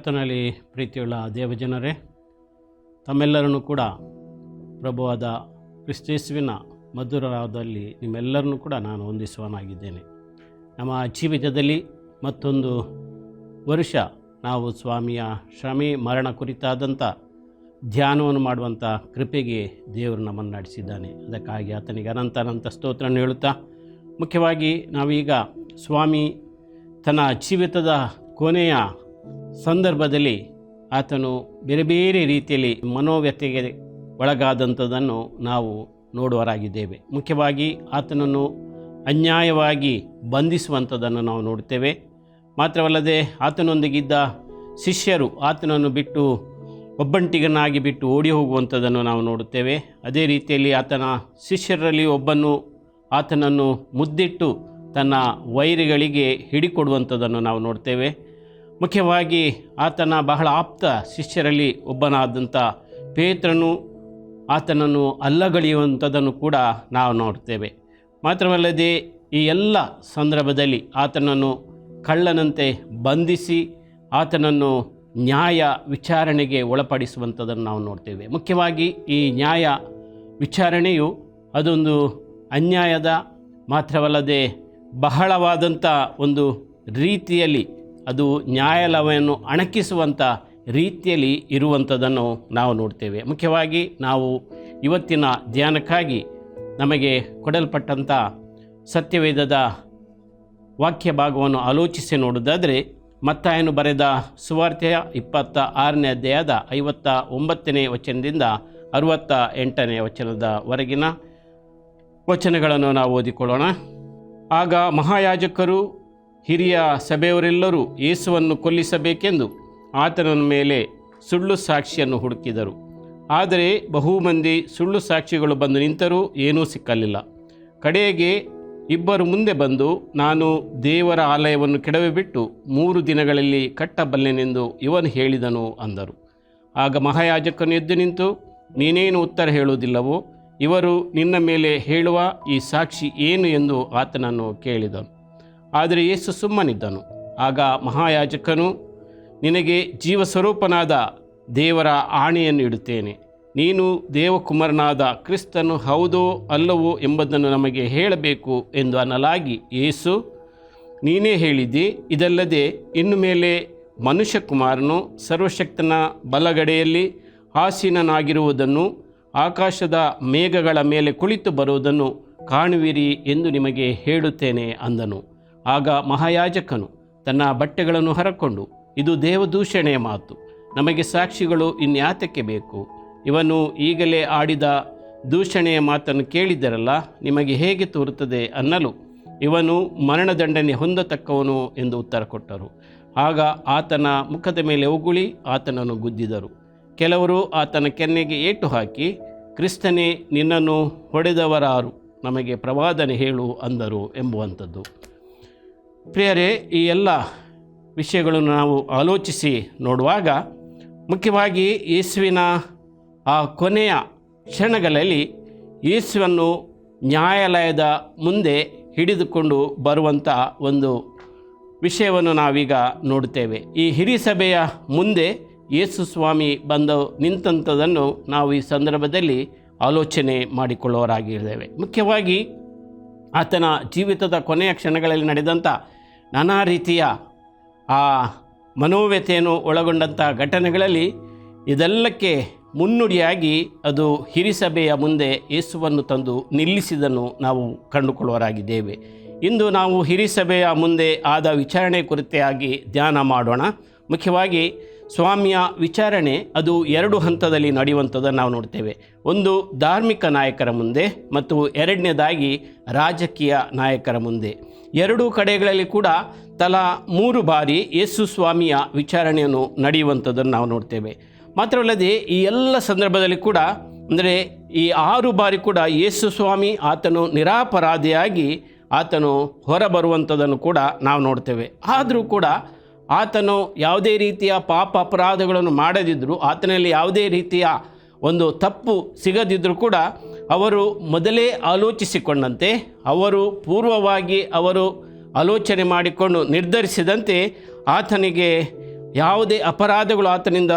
ಕರ್ತನಲ್ಲಿ ಪ್ರೀತಿಯುಳ್ಳ ದೇವಜನರೇ, ತಮ್ಮೆಲ್ಲರನ್ನು ಕೂಡ ಪ್ರಭುವಾದ ಕ್ರಿಸ್ತೇಸುವಿನ ಮಧುರರಾದಲ್ಲಿ ನಿಮ್ಮೆಲ್ಲರನ್ನು ಕೂಡ ನಾನು ಹೊಂದಿಸುವನಾಗಿದ್ದೇನೆ ನಮ್ಮ ಜೀವಿತದಲ್ಲಿ ಮತ್ತೊಂದು ವರ್ಷ ನಾವು ಸ್ವಾಮಿಯ ಶ್ರಮೆ, ಮರಣ ಕುರಿತಾದಂಥ ಧ್ಯಾನವನ್ನು ಮಾಡುವಂಥ ಕೃಪೆಗೆ ದೇವರು ನಮ್ಮನ್ನು ನಡೆಸಿದ್ದಾನೆ. ಅದಕ್ಕಾಗಿ ಆತನಿಗೆ ಅನಂತ ಅನಂತ ಸ್ತೋತ್ರವನ್ನು ಹೇಳುತ್ತಾ, ಮುಖ್ಯವಾಗಿ ನಾವೀಗ ಸ್ವಾಮಿ ತನ್ನ ಜೀವಿತದ ಕೊನೆಯ ಸಂದರ್ಭದಲ್ಲಿ ಆತನು ಬೇರೆ ಬೇರೆ ರೀತಿಯಲ್ಲಿ ಮನೋವ್ಯಥೆಗೆ ಒಳಗಾದಂಥದ್ದನ್ನು ನಾವು ನೋಡುವರಾಗಿದ್ದೇವೆ. ಮುಖ್ಯವಾಗಿ ಆತನನ್ನು ಅನ್ಯಾಯವಾಗಿ ಬಂಧಿಸುವಂಥದ್ದನ್ನು ನಾವು ನೋಡ್ತೇವೆ ಮಾತ್ರವಲ್ಲದೆ ಆತನೊಂದಿಗಿದ್ದ ಶಿಷ್ಯರು ಆತನನ್ನು ಬಿಟ್ಟು ಒಬ್ಬಂಟಿಗನಾಗಿ ಬಿಟ್ಟು ಓಡಿ ಹೋಗುವಂಥದ್ದನ್ನು ನಾವು ನೋಡುತ್ತೇವೆ. ಅದೇ ರೀತಿಯಲ್ಲಿ ಆತನ ಶಿಷ್ಯರಲ್ಲಿ ಒಬ್ಬನು ಆತನನ್ನು ಮುದ್ದಿಟ್ಟು ತನ್ನ ವೈರಿಗಳಿಗೆ ಹಿಡಿಕೊಡುವಂಥದ್ದನ್ನು ನಾವು ನೋಡ್ತೇವೆ ಮುಖ್ಯವಾಗಿ ಆತನ ಬಹಳ ಆಪ್ತ ಶಿಷ್ಯರಲ್ಲಿ ಒಬ್ಬನಾದಂಥ ಪೇತ್ರನು ಆತನನ್ನು ಅಲ್ಲಗಳೆಯುವಂಥದ್ದನ್ನು ಕೂಡ ನಾವು ನೋಡ್ತೇವೆ. ಮಾತ್ರವಲ್ಲದೆ ಈ ಎಲ್ಲ ಸಂದರ್ಭದಲ್ಲಿ ಆತನನ್ನು ಕಳ್ಳನಂತೆ ಬಂಧಿಸಿ ಆತನನ್ನು ನ್ಯಾಯ ವಿಚಾರಣೆಗೆ ಒಳಪಡಿಸುವಂಥದ್ದನ್ನು ನಾವು ನೋಡ್ತೇವೆ. ಮುಖ್ಯವಾಗಿ ಈ ನ್ಯಾಯ ವಿಚಾರಣೆಯು ಅದೊಂದು ಅನ್ಯಾಯದ ಮಾತ್ರವಲ್ಲದೆ ಬಹಳವಾದಂಥ ಒಂದು ರೀತಿಯಲ್ಲಿ ಅದು ನ್ಯಾಯಾಲಯವನ್ನು ಅಣಕಿಸುವಂಥ ರೀತಿಯಲ್ಲಿ ಇರುವಂಥದ್ದನ್ನು ನಾವು ನೋಡ್ತೇವೆ. ಮುಖ್ಯವಾಗಿ ನಾವು ಇವತ್ತಿನ ಧ್ಯಾನಕ್ಕಾಗಿ ನಮಗೆ ಕೊಡಲ್ಪಟ್ಟಂಥ ಸತ್ಯವೇದದ ವಾಕ್ಯ ಭಾಗವನ್ನು ಆಲೋಚಿಸಿ ನೋಡುವುದಾದರೆ, ಮತ್ತಾಯನು ಬರೆದ ಸುವಾರ್ತೆಯ ಇಪ್ಪತ್ತ ಆರನೇ ಅಧ್ಯಾಯದ ಐವತ್ತ ಒಂಬತ್ತನೇ ವಚನದಿಂದ ಅರುವತ್ತ ಎಂಟನೇ ವಚನದವರೆಗಿನ ವಚನಗಳನ್ನು ನಾವು ಓದಿಕೊಳ್ಳೋಣ. ಆಗ ಮಹಾಯಾಜಕರು ಹಿರಿಯ ಸಭೆಯವರೆಲ್ಲರೂ ಯೇಸುವನ್ನು ಕೊಲ್ಲಿಸಬೇಕೆಂದು ಆತನ ಮೇಲೆ ಸುಳ್ಳು ಸಾಕ್ಷಿಯನ್ನು ಹುಡುಕಿದರು. ಆದರೆ ಬಹು ಮಂದಿ ಸುಳ್ಳು ಸಾಕ್ಷಿಗಳು ಬಂದು ನಿಂತರೂ ಏನೂ ಸಿಕ್ಕಲಿಲ್ಲ. ಕಡೆಗೆ ಇಬ್ಬರು ಮುಂದೆ ಬಂದು, ನಾನು ದೇವರ ಆಲಯವನ್ನು ಕೆಡವೆ ಬಿಟ್ಟು ಮೂರು ದಿನಗಳಲ್ಲಿ ಕಟ್ಟಬಲ್ಲೆನೆಂದು ಇವನು ಹೇಳಿದನು ಅಂದರು. ಆಗ ಮಹಾಯಾಜಕನು ಎದ್ದು ನಿಂತು, ನೀನೇನು ಉತ್ತರ ಹೇಳುವುದಿಲ್ಲವೋ, ಇವರು ನಿನ್ನ ಮೇಲೆ ಹೇಳುವ ಈ ಸಾಕ್ಷಿ ಏನು ಎಂದು ಆತನನ್ನು ಕೇಳಿದನು. ಆದರೆ ಯೇಸು ಸುಮ್ಮನಿದ್ದನು. ಆಗ ಮಹಾಯಾಜಕನು, ನಿನಗೆ ಜೀವಸ್ವರೂಪನಾದ ದೇವರ ಆಣೆಯನ್ನು ಇಡುತ್ತೇನೆ. ನೀನು ದೇವಕುಮಾರನಾದ ಕ್ರಿಸ್ತನು ಹೌದೋ ಅಲ್ಲವೋ ಎಂಬುದನ್ನು ನಮಗೆ ಹೇಳಬೇಕು ಎಂದು ಅನ್ನಲಾಗಿ ಯೇಸು, ನೀನೇ ಹೇಳಿದ್ದಿ, ಇದಲ್ಲದೆ ಇನ್ನು ಮೇಲೆ ಮನುಷ್ಯಕುಮಾರನು ಸರ್ವಶಕ್ತನ ಬಲಗಡೆಯಲ್ಲಿ ಆಸೀನನಾಗಿರುವುದನ್ನು, ಆಕಾಶದ ಮೇಘಗಳ ಮೇಲೆ ಕುಳಿತು ಬರುವುದನ್ನು ಕಾಣುವಿರಿ ಎಂದು ನಿಮಗೆ ಹೇಳುತ್ತೇನೆ ಅಂದನು. ಆಗ ಮಹಾಯಾಜಕನು ತನ್ನ ಬಟ್ಟೆಗಳನ್ನು ಹರಕೊಂಡು, ಇದು ದೇವದೂಷಣೆಯ ಮಾತು, ನಮಗೆ ಸಾಕ್ಷಿಗಳು ಇನ್ಯಾತಕ್ಕೆ ಬೇಕು? ಇವನು ಈಗಲೇ ಆಡಿದ ದೂಷಣೆಯ ಮಾತನ್ನು ಕೇಳಿದ್ದರಲ್ಲ, ನಿಮಗೆ ಹೇಗೆ ತೋರುತ್ತದೆ ಅನ್ನಲು? ಇವನು ಮರಣದಂಡನೆ ಹೊಂದತಕ್ಕವನು ಎಂದು ಉತ್ತರ ಕೊಟ್ಟರು. ಆಗ ಆತನ ಮುಖದ ಮೇಲೆ ಉಗುಳಿ ಆತನನ್ನು ಗುದ್ದಿದರು. ಕೆಲವರು ಆತನ ಕೆನ್ನೆಗೆ ಏಟು ಹಾಕಿ, ಕ್ರಿಸ್ತನೇ, ನಿನ್ನನ್ನು ಹೊಡೆದವರಾರು, ನಮಗೆ ಪ್ರವಾದನೆ ಹೇಳು ಅಂದರು ಎಂಬುವಂಥದ್ದು. ಪ್ರಿಯರೇ, ಈ ಎಲ್ಲ ವಿಷಯಗಳನ್ನು ನಾವು ಆಲೋಚಿಸಿ ನೋಡುವಾಗ ಮುಖ್ಯವಾಗಿ ಯೇಸುವಿನ ಆ ಕೊನೆಯ ಕ್ಷಣಗಳಲ್ಲಿ ಯೇಸುವನ್ನು ನ್ಯಾಯಾಲಯದ ಮುಂದೆ ಹಿಡಿದುಕೊಂಡು ಬರುವಂಥ ಒಂದು ವಿಷಯವನ್ನು ನಾವೀಗ ನೋಡುತ್ತೇವೆ. ಈ ಹಿರಿ ಸಭೆಯ ಮುಂದೆ ಯೇಸು ಸ್ವಾಮಿ ಬಂದು ನಿಂತಂಥದ್ದನ್ನು ನಾವು ಈ ಸಂದರ್ಭದಲ್ಲಿ ಆಲೋಚನೆ ಮಾಡಿಕೊಳ್ಳೋರಾಗಿದ್ದೇವೆ ಮುಖ್ಯವಾಗಿ ಆತನ ಜೀವಿತದ ಕೊನೆಯ ಕ್ಷಣಗಳಲ್ಲಿ ನಡೆದಂಥ ನಾನಾ ರೀತಿಯ ಆ ಮನೋವ್ಯತೆಯನ್ನು ಒಳಗೊಂಡಂಥ ಘಟನೆಗಳಲ್ಲಿ ಇದೆಲ್ಲಕ್ಕೆ ಮುನ್ನುಡಿಯಾಗಿ ಅದು ಹಿರಿಸಭೆಯ ಮುಂದೆ ಯೇಸುವನ್ನು ತಂದು ನಿಲ್ಲಿಸಿದನ್ನು ನಾವು ಕಂಡುಕೊಳ್ಳುವರಾಗಿದ್ದೇವೆ. ಇಂದು ನಾವು ಹಿರಿಸಭೆಯ ಮುಂದೆ ಆದ ವಿಚಾರಣೆ ಕುರಿತಾಗಿ ಧ್ಯಾನ ಮಾಡೋಣ. ಮುಖ್ಯವಾಗಿ ಸ್ವಾಮಿಯ ವಿಚಾರಣೆ ಅದು ಎರಡು ಹಂತದಲ್ಲಿ ನಡೆಯುವಂಥದ್ದನ್ನು ನಾವು ನೋಡ್ತೇವೆ. ಒಂದು ಧಾರ್ಮಿಕ ನಾಯಕರ ಮುಂದೆ ಮತ್ತು ಎರಡನೇದಾಗಿ ರಾಜಕೀಯ ನಾಯಕರ ಮುಂದೆ. ಎರಡೂ ಕಡೆಗಳಲ್ಲಿ ಕೂಡ ತಲಾ ಮೂರು ಬಾರಿ ಯೇಸು ಸ್ವಾಮಿಯ ವಿಚಾರಣೆಯನ್ನು ನಡೆಯುವಂಥದ್ದನ್ನು ನಾವು ನೋಡ್ತೇವೆ. ಮಾತ್ರವಲ್ಲದೆ ಈ ಎಲ್ಲ ಸಂದರ್ಭದಲ್ಲಿ ಕೂಡ ಅಂದರೆ ಈ ಆರು ಬಾರಿ ಕೂಡ ಯೇಸು ಸ್ವಾಮಿ ಆತನು ನಿರಾಪರಾಧಿಯಾಗಿ ಆತನು ಹೊರಬರುವಂಥದ್ದನ್ನು ಕೂಡ ನಾವು ನೋಡ್ತೇವೆ. ಆದರೂ ಕೂಡ ಆತನು ಯಾವುದೇ ರೀತಿಯ ಪಾಪ ಅಪರಾಧಗಳನ್ನು ಮಾಡದಿದ್ದರೂ ಆತನಲ್ಲಿ ಯಾವುದೇ ರೀತಿಯ ಒಂದು ತಪ್ಪು ಸಿಗದಿದ್ದರೂ ಕೂಡ ಅವರು ಮೊದಲೇ ಆಲೋಚಿಸಿಕೊಂಡಂತೆ, ಅವರು ಪೂರ್ವವಾಗಿ ಅವರು ಆಲೋಚನೆ ಮಾಡಿಕೊಂಡು ನಿರ್ಧರಿಸಿದಂತೆ ಆತನಿಗೆ ಯಾವುದೇ ಅಪರಾಧಗಳು ಆತನಿಂದ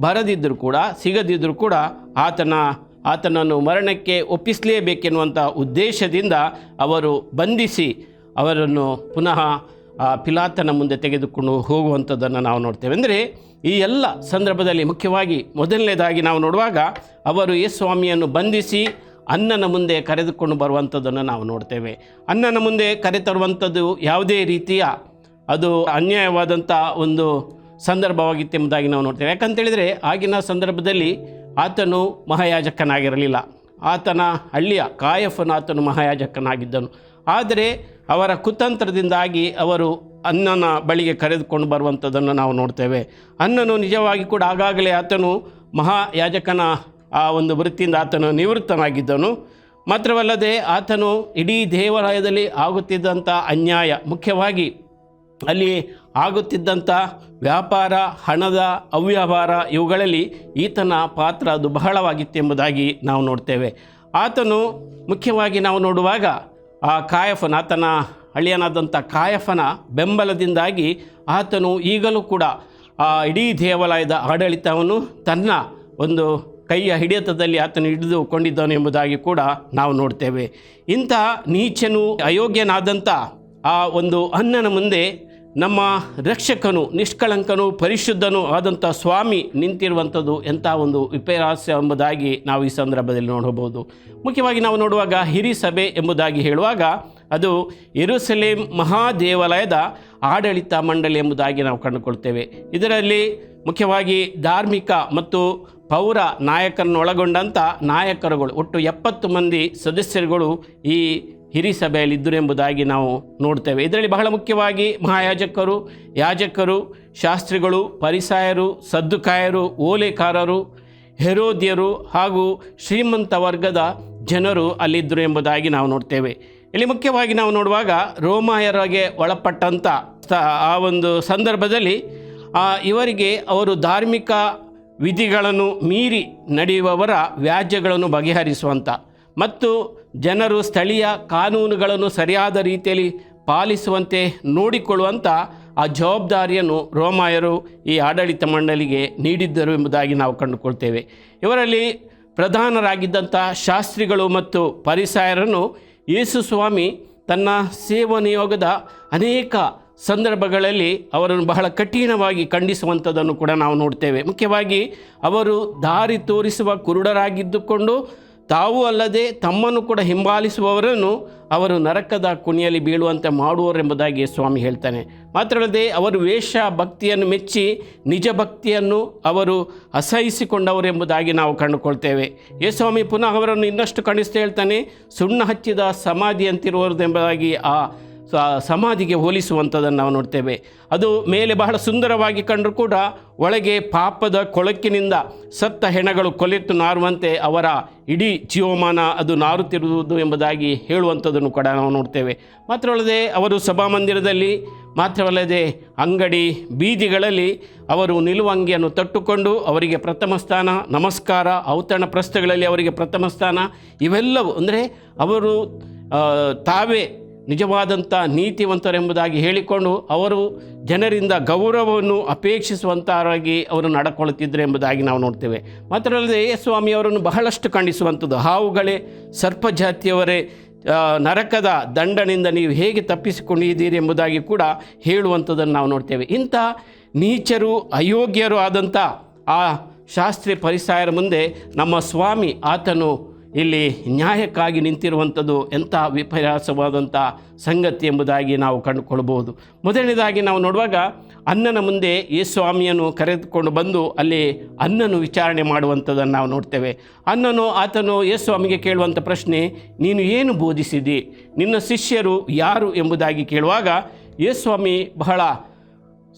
ಬರದಿದ್ದರೂ ಕೂಡ, ಸಿಗದಿದ್ದರೂ ಕೂಡ ಆತನ, ಆತನನ್ನು ಮರಣಕ್ಕೆ ಒಪ್ಪಿಸಲೇಬೇಕೆನ್ನುವಂಥ ಉದ್ದೇಶದಿಂದ ಅವರು ಬಂಧಿಸಿ ಅವರನ್ನು ಪುನಃ ಪಿಲಾತನ ಮುಂದೆ ತೆಗೆದುಕೊಂಡು ಹೋಗುವಂಥದ್ದನ್ನು ನಾವು ನೋಡ್ತೇವೆ. ಅಂದರೆ ಈ ಎಲ್ಲ ಸಂದರ್ಭದಲ್ಲಿ ಮುಖ್ಯವಾಗಿ ಮೊದಲನೇದಾಗಿ ನಾವು ನೋಡುವಾಗ ಅವರು ಯೇಸ್ವಾಮಿಯನ್ನು ಬಂಧಿಸಿ ಅನ್ನನ ಮುಂದೆ ಕರೆದುಕೊಂಡು ಬರುವಂಥದ್ದನ್ನು ನಾವು ನೋಡ್ತೇವೆ. ಅನ್ನನ ಮುಂದೆ ಕರೆತರುವಂಥದ್ದು ಯಾವುದೇ ರೀತಿಯ ಅದು ಅನ್ಯಾಯವಾದಂಥ ಒಂದು ಸಂದರ್ಭವಾಗಿತ್ತು ಎಂಬುದಾಗಿ ನಾವು ನೋಡ್ತೇವೆ. ಯಾಕಂತೇಳಿದರೆ ಆಗಿನ ಸಂದರ್ಭದಲ್ಲಿ ಆತನು ಮಹಾಯಾಜಕನಾಗಿರಲಿಲ್ಲ. ಆತನ ಹಳ್ಳಿಯ ಕಾಯಫನ ಆತನು ಮಹಾಯಾಜಕನಾಗಿದ್ದನು. ಆದರೆ ಅವರ ಕುತಂತ್ರದಿಂದಾಗಿ ಅವರು ಅನ್ನನ ಬಳಿಗೆ ಕರೆದುಕೊಂಡು ಬರುವಂಥದ್ದನ್ನು ನಾವು ನೋಡ್ತೇವೆ. ಅನ್ನನು ನಿಜವಾಗಿ ಕೂಡ ಆಗಾಗಲೇ ಆತನು ಮಹಾಯಾಜಕನ ಆ ಒಂದು ವೃತ್ತಿಯಿಂದ ಆತನು ನಿವೃತ್ತನಾಗಿದ್ದನು. ಮಾತ್ರವಲ್ಲದೆ ಆತನು ಇಡೀ ದೇವಾಲಯದಲ್ಲಿ ಆಗುತ್ತಿದ್ದಂಥ ಅನ್ಯಾಯ, ಮುಖ್ಯವಾಗಿ ಅಲ್ಲಿ ಆಗುತ್ತಿದ್ದಂಥ ವ್ಯಾಪಾರ, ಹಣದ ಅವ್ಯವಹಾರ ಇವುಗಳಲ್ಲಿ ಈತನ ಪಾತ್ರ ಅದು ಬಹಳವಾಗಿತ್ತೆಂಬುದಾಗಿ ನಾವು ನೋಡ್ತೇವೆ. ಆತನು ಮುಖ್ಯವಾಗಿ ನಾವು ನೋಡುವಾಗ ಆ ಕಾಯಫನ, ಆತನ ಅಳಿಯನಾದಂಥ ಕಾಯಫನ ಬೆಂಬಲದಿಂದಾಗಿ ಆತನು ಈಗಲೂ ಕೂಡ ಆ ಇಡೀ ದೇವಾಲಯದ ಆಡಳಿತವನ್ನು ತನ್ನ ಒಂದು ಕೈಯ ಹಿಡಿತದಲ್ಲಿ ಆತನು ಹಿಡಿದುಕೊಂಡಿದ್ದನು ಎಂಬುದಾಗಿ ಕೂಡ ನಾವು ನೋಡ್ತೇವೆ. ಇಂಥ ನೀಚನು ಅಯೋಗ್ಯನಾದಂಥ ಆ ಒಂದು ಅನ್ನನ ಮುಂದೆ ನಮ್ಮ ರಕ್ಷಕನು, ನಿಷ್ಕಳಂಕನು, ಪರಿಶುದ್ಧನು ಆದಂಥ ಸ್ವಾಮಿ ನಿಂತಿರುವಂಥದ್ದು ಎಂಥ ಒಂದು ವಿಪರಾಸ್ಯ ಎಂಬುದಾಗಿ ನಾವು ಈ ಸಂದರ್ಭದಲ್ಲಿ ನೋಡಬಹುದು. ಮುಖ್ಯವಾಗಿ ನಾವು ನೋಡುವಾಗ ಹಿರಿ ಸಭೆ ಎಂಬುದಾಗಿ ಹೇಳುವಾಗ ಅದು ಇರುಸಲೇಂ ಮಹಾದೇವಾಲಯದ ಆಡಳಿತ ಮಂಡಳಿ ಎಂಬುದಾಗಿ ನಾವು ಕಂಡುಕೊಳ್ತೇವೆ. ಇದರಲ್ಲಿ ಮುಖ್ಯವಾಗಿ ಧಾರ್ಮಿಕ ಮತ್ತು ಪೌರ ನಾಯಕರನ್ನು ಒಳಗೊಂಡಂಥ ನಾಯಕರುಗಳು, ಒಟ್ಟು ಎಪ್ಪತ್ತು ಮಂದಿ ಸದಸ್ಯರುಗಳು ಈ ಹಿರಿ ಸಭೆಯಲ್ಲಿದ್ದರು ಎಂಬುದಾಗಿ ನಾವು ನೋಡ್ತೇವೆ. ಇದರಲ್ಲಿ ಬಹಳ ಮುಖ್ಯವಾಗಿ ಮಹಾಯಾಜಕರು, ಯಾಜಕರು, ಶಾಸ್ತ್ರಿಗಳು, ಪರಿಸಾಯರು, ಸದ್ದುಕಾಯರು, ಓಲೆಕಾರರು, ಹೆರೋದ್ಯರು ಹಾಗೂ ಶ್ರೀಮಂತ ವರ್ಗದ ಜನರು ಅಲ್ಲಿದ್ದರು ಎಂಬುದಾಗಿ ನಾವು ನೋಡ್ತೇವೆ. ಇಲ್ಲಿ ಮುಖ್ಯವಾಗಿ ನಾವು ನೋಡುವಾಗ ರೋಮಾಯರಿಗೆ ಒಳಪಟ್ಟಂಥ ಆ ಒಂದು ಸಂದರ್ಭದಲ್ಲಿ ಇವರಿಗೆ ಅವರು ಧಾರ್ಮಿಕ ವಿಧಿಗಳನ್ನು ಮೀರಿ ನಡೆಯುವವರ ವ್ಯಾಜ್ಯಗಳನ್ನು ಬಗೆಹರಿಸುವಂಥ ಮತ್ತು ಜನರು ಸ್ಥಳೀಯ ಕಾನೂನುಗಳನ್ನು ಸರಿಯಾದ ರೀತಿಯಲ್ಲಿ ಪಾಲಿಸುವಂತೆ ನೋಡಿಕೊಳ್ಳುವಂಥ ಆ ಜವಾಬ್ದಾರಿಯನ್ನು ರೋಮಾಯರು ಈ ಆಡಳಿತ ಮಂಡಳಿಗೆ ನೀಡಿದ್ದರು ಎಂಬುದಾಗಿ ನಾವು ಕಂಡುಕೊಳ್ತೇವೆ. ಇವರಲ್ಲಿ ಪ್ರಧಾನರಾಗಿದ್ದಂಥ ಶಾಸ್ತ್ರಿಗಳು ಮತ್ತು ಪರಿಸಾಯರನ್ನು ಯೇಸು ಸ್ವಾಮಿ ತನ್ನ ಸೇವನಿಯೋಗದ ಅನೇಕ ಸಂದರ್ಭಗಳಲ್ಲಿ ಅವರನ್ನು ಬಹಳ ಕಠಿಣವಾಗಿ ಖಂಡಿಸುವಂಥದ್ದನ್ನು ಕೂಡ ನಾವು ನೋಡ್ತೇವೆ. ಮುಖ್ಯವಾಗಿ ಅವರು ದಾರಿ ತೋರಿಸುವ ಕುರುಡರಾಗಿದ್ದುಕೊಂಡು ತಾವೂ ಅಲ್ಲದೆ ತಮ್ಮನ್ನು ಕೂಡ ಹಿಂಬಾಲಿಸುವವರನ್ನು ಅವರು ನರಕದ ಕುಣಿಯಲ್ಲಿ ಬೀಳುವಂತೆ ಮಾಡುವರೆಂಬುದಾಗಿ ಸ್ವಾಮಿ ಹೇಳ್ತಾನೆ. ಮಾತ್ರವಲ್ಲದೆ ಅವರು ವೇಷ ಭಕ್ತಿಯನ್ನು ಮೆಚ್ಚಿ ನಿಜ ಭಕ್ತಿಯನ್ನು ಅವರು ಅಸಹಿಸಿಕೊಂಡವರೆಂಬುದಾಗಿ ನಾವು ಕಂಡುಕೊಳ್ತೇವೆ. ಯೇ ಸ್ವಾಮಿ, ಪುನಃ ಅವರನ್ನು ಇನ್ನಷ್ಟು ಕಣಿಸ್ತಾ ಹೇಳ್ತಾನೆ, ಸುಣ್ಣ ಹಚ್ಚಿದ ಸಮಾಧಿ ಅಂತಿರುವುದೆಂಬುದಾಗಿ ಆ ಸಮಾಧಿಗೆ ಹೋಲಿಸುವಂಥದ್ದನ್ನು ನಾವು ನೋಡ್ತೇವೆ. ಅದು ಮೇಲೆ ಬಹಳ ಸುಂದರವಾಗಿ ಕಂಡರೂ ಕೂಡ ಒಳಗೆ ಪಾಪದ ಕೊಳಕಿನಿಂದ ಸತ್ತ ಹೆಣಗಳು ಕೊಲೆತ್ತು ನಾರುವಂತೆ ಅವರ ಇಡೀ ಜೀವಮಾನ ಅದು ನಾರುತ್ತಿರುವುದು ಎಂಬುದಾಗಿ ಹೇಳುವಂಥದ್ದನ್ನು ಕೂಡ ನಾವು ನೋಡ್ತೇವೆ. ಮಾತ್ರವಲ್ಲದೆ ಅವರು ಸಭಾಮಂದಿರದಲ್ಲಿ, ಮಾತ್ರವಲ್ಲದೆ ಅಂಗಡಿ ಬೀದಿಗಳಲ್ಲಿ ಅವರು ನಿಲುವಂಗಿಯನ್ನು ತಟ್ಟುಕೊಂಡು ಅವರಿಗೆ ಪ್ರಥಮ ಸ್ಥಾನ, ನಮಸ್ಕಾರ, ಔತಣ ಪ್ರಸ್ಥಗಳಲ್ಲಿ ಅವರಿಗೆ ಪ್ರಥಮ ಸ್ಥಾನ, ಇವೆಲ್ಲವೂ, ಅಂದರೆ ಅವರು ತಾವೇ ನಿಜವಾದಂಥ ನೀತಿವಂತರೆಂಬುದಾಗಿ ಹೇಳಿಕೊಂಡು ಅವರು ಜನರಿಂದ ಗೌರವವನ್ನು ಅಪೇಕ್ಷಿಸುವಂತಾರಾಗಿ ಅವರು ನಡ್ಕೊಳ್ಳುತ್ತಿದ್ದರು ಎಂಬುದಾಗಿ ನಾವು ನೋಡ್ತೇವೆ. ಮಾತ್ರವಲ್ಲದೆ ಸ್ವಾಮಿ ಅವರನ್ನು ಬಹಳಷ್ಟು ಖಂಡಿಸುವಂಥದ್ದು. ಹಾವುಗಳೇ ಸರ್ಪ ಜಾತಿಯವರೇ ನರಕದ ದಂಡನಿಂದ ನೀವು ಹೇಗೆ ತಪ್ಪಿಸಿಕೊಂಡಿದ್ದೀರಿ ಎಂಬುದಾಗಿ ಕೂಡ ಹೇಳುವಂಥದ್ದನ್ನು ನಾವು ನೋಡ್ತೇವೆ. ಇಂಥ ನೀಚರು, ಅಯೋಗ್ಯರು ಆದಂಥ ಆ ಶಾಸ್ತ್ರೀಯ ಪರಿಸಾಯರ ಮುಂದೆ ನಮ್ಮ ಸ್ವಾಮಿ ಆತನು ಇಲ್ಲಿ ನ್ಯಾಯಕ್ಕಾಗಿ ನಿಂತಿರುವಂಥದ್ದು ಎಂಥ ವಿಪರ್ಯಾಸವಾದಂಥ ಸಂಗತಿ ಎಂಬುದಾಗಿ ನಾವು ಕಂಡುಕೊಳ್ಬೋದು. ಮೊದಲನೇದಾಗಿ ನಾವು ನೋಡುವಾಗ ಅನ್ನನ ಮುಂದೆ ಈ ಸ್ವಾಮಿಯನ್ನು ಕರೆದುಕೊಂಡು ಬಂದು ಅಲ್ಲಿ ಅನ್ನನು ವಿಚಾರಣೆ ಮಾಡುವಂಥದ್ದನ್ನು ನಾವು ನೋಡ್ತೇವೆ. ಅನ್ನನು ಆತನು ಯೇಸ್ವಾಮಿಗೆ ಕೇಳುವಂಥ ಪ್ರಶ್ನೆ, ನೀನು ಏನು ಬೋಧಿಸಿದಿ? ನಿನ್ನ ಶಿಷ್ಯರು ಯಾರು ಎಂಬುದಾಗಿ ಕೇಳುವಾಗ ಯೇಸ್ವಾಮಿ ಬಹಳ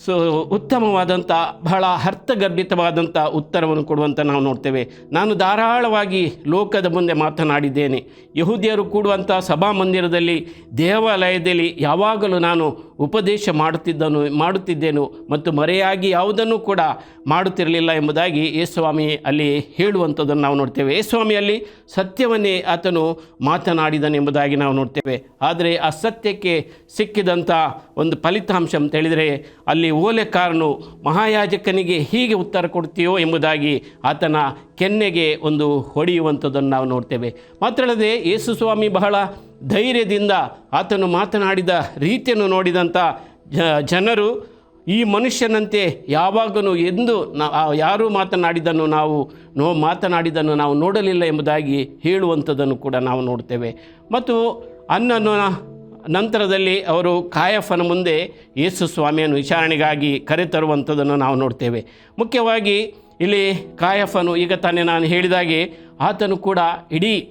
ಸೊ ಉತ್ತಮವಾದಂಥ ಬಹಳ ಅರ್ಥಗರ್ಭಿತವಾದಂಥ ಉತ್ತರವನ್ನು ಕೊಡುವಂಥ ನಾವು ನೋಡ್ತೇವೆ. ನಾನು ಧಾರಾಳವಾಗಿ ಲೋಕದ ಮುಂದೆ ಮಾತನಾಡಿದ್ದೇನೆ. ಯಹೂದಿಯರು ಕೂಡುವಂಥ ಸಭಾಮಂದಿರದಲ್ಲಿ, ದೇವಾಲಯದಲ್ಲಿ ಯಾವಾಗಲೂ ನಾನು ಉಪದೇಶ ಮಾಡುತ್ತಿದ್ದನು, ಮಾಡುತ್ತಿದ್ದೇನು ಮತ್ತು ಮರೆಯಾಗಿ ಯಾವುದನ್ನು ಕೂಡ ಮಾಡುತ್ತಿರಲಿಲ್ಲ ಎಂಬುದಾಗಿ ಯೇಸ್ವಾಮಿ ಅಲ್ಲಿ ಹೇಳುವಂಥದ್ದನ್ನು ನಾವು ನೋಡ್ತೇವೆ. ಯೇಸ್ವಾಮಿ ಅಲ್ಲಿ ಸತ್ಯವನ್ನೇ ಆತನು ಮಾತನಾಡಿದನೆಂಬುದಾಗಿ ನಾವು ನೋಡ್ತೇವೆ. ಆದರೆ ಆ ಸತ್ಯಕ್ಕೆ ಸಿಕ್ಕಿದಂಥ ಒಂದು ಫಲಿತಾಂಶ ಅಂತ ಹೇಳಿದರೆ ಅಲ್ಲಿ ಓಲೆಕಾರನು ಮಹಾಯಾಜಕನಿಗೆ ಹೀಗೆ ಉತ್ತರ ಕೊಡ್ತೀಯೋ ಎಂಬುದಾಗಿ ಆತನ ಕೆನ್ನೆಗೆ ಒಂದು ಹೊಡೆಯುವಂಥದ್ದನ್ನು ನಾವು ನೋಡ್ತೇವೆ. ಮಾತ್ರ ಅಲ್ಲದೆ ಯೇಸು ಸ್ವಾಮಿ ಬಹಳ ಧೈರ್ಯದಿಂದ ಆತನು ಮಾತನಾಡಿದ ರೀತಿಯನ್ನು ನೋಡಿದಂಥ ಜನರು ಈ ಮನುಷ್ಯನಂತೆ ಯಾವಾಗಲೂ ಎಂದು ಯಾರು ಮಾತನಾಡಿದ್ದನ್ನು ನಾವು ನೋ, ಮಾತನಾಡಿದನ್ನು ನಾವು ನೋಡಲಿಲ್ಲ ಎಂಬುದಾಗಿ ಹೇಳುವಂಥದ್ದನ್ನು ಕೂಡ ನಾವು ನೋಡ್ತೇವೆ. ಮತ್ತು ಅನ್ನನ ನಂತರದಲ್ಲಿ ಅವರು ಕಾಯಫನ ಮುಂದೆ ಯೇಸು ಸ್ವಾಮಿಯನ್ನು ವಿಚಾರಣೆಗಾಗಿ ಕರೆತರುವಂಥದ್ದನ್ನು ನಾವು ನೋಡ್ತೇವೆ. ಮುಖ್ಯವಾಗಿ ಇಲ್ಲಿ ಕಾಯಫನು ಈಗ ತಾನೇ ನಾನು ಹೇಳಿದಾಗೆ ಆತನು ಕೂಡ ಇಡೀ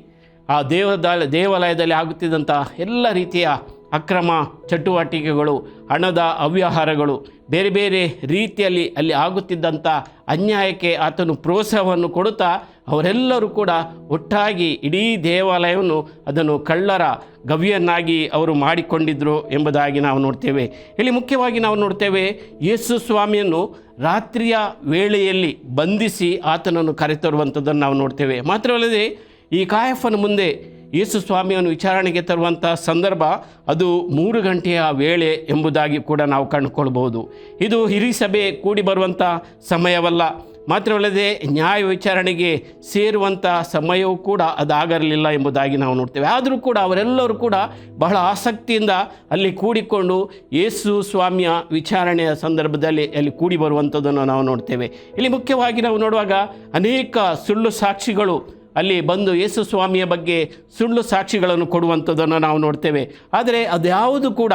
ಆ ದೇವದ ದೇವಾಲಯದಲ್ಲಿ ಆಗುತ್ತಿದ್ದಂಥ ಎಲ್ಲ ರೀತಿಯ ಅಕ್ರಮ ಚಟುವಟಿಕೆಗಳು, ಹಣದ ಅವ್ಯವಹಾರಗಳು, ಬೇರೆ ಬೇರೆ ರೀತಿಯಲ್ಲಿ ಅಲ್ಲಿ ಆಗುತ್ತಿದ್ದಂಥ ಅನ್ಯಾಯಕ್ಕೆ ಆತನು ಪ್ರೋತ್ಸಾಹವನ್ನು ಕೊಡುತ್ತಾ ಅವರೆಲ್ಲರೂ ಕೂಡ ಒಟ್ಟಾಗಿ ಇಡೀ ದೇವಾಲಯವನ್ನು ಅದನ್ನು ಕಳ್ಳರ ಗವಿಯನ್ನಾಗಿ ಅವರು ಮಾಡಿಕೊಂಡಿದ್ದರು ಎಂಬುದಾಗಿ ನಾವು ನೋಡ್ತೇವೆ. ಇಲ್ಲಿ ಮುಖ್ಯವಾಗಿ ನಾವು ನೋಡ್ತೇವೆ ಯೇಸು ಸ್ವಾಮಿಯನ್ನು ರಾತ್ರಿಯ ವೇಳೆಯಲ್ಲಿ ಬಂಧಿಸಿ ಆತನನ್ನು ಕರೆತರುವಂಥದ್ದನ್ನು ನಾವು ನೋಡ್ತೇವೆ. ಮಾತ್ರವಲ್ಲದೆ ಈ ಕಾಯಫನ ಮುಂದೆ ಯೇಸು ಸ್ವಾಮಿಯನ್ನು ವಿಚಾರಣೆಗೆ ತರುವಂಥ ಸಂದರ್ಭ ಅದು ಮೂರು ಗಂಟೆಯ ವೇಳೆ ಎಂಬುದಾಗಿ ಕೂಡ ನಾವು ಕಂಡುಕೊಳ್ಬೋದು ಇದು ಹಿರಿ ಸಭೆ ಕೂಡಿ ಬರುವಂಥ ಸಮಯವಲ್ಲ. ಮಾತ್ರವಲ್ಲದೆ ನ್ಯಾಯ ವಿಚಾರಣೆಗೆ ಸೇರುವಂಥ ಸಮಯವೂ ಕೂಡ ಅದಾಗಿರಲಿಲ್ಲ ಎಂಬುದಾಗಿ ನಾವು ನೋಡ್ತೇವೆ. ಆದರೂ ಕೂಡ ಅವರೆಲ್ಲರೂ ಕೂಡ ಬಹಳ ಆಸಕ್ತಿಯಿಂದ ಅಲ್ಲಿ ಕೂಡಿಕೊಂಡು ಯೇಸು ಸ್ವಾಮಿಯ ವಿಚಾರಣೆಯ ಸಂದರ್ಭದಲ್ಲಿ ಅಲ್ಲಿ ಕೂಡಿ ಬರುವಂಥದ್ದನ್ನು ನಾವು ನೋಡ್ತೇವೆ. ಇಲ್ಲಿ ಮುಖ್ಯವಾಗಿ ನಾವು ನೋಡುವಾಗ ಅನೇಕ ಸುಳ್ಳು ಸಾಕ್ಷಿಗಳು ಅಲ್ಲಿ ಬಂದು ಯೇಸು ಸ್ವಾಮಿಯ ಬಗ್ಗೆ ಸುಳ್ಳು ಸಾಕ್ಷಿಗಳನ್ನು ಕೊಡುವಂಥದ್ದನ್ನು ನಾವು ನೋಡ್ತೇವೆ. ಆದರೆ ಅದ್ಯಾವುದು ಕೂಡ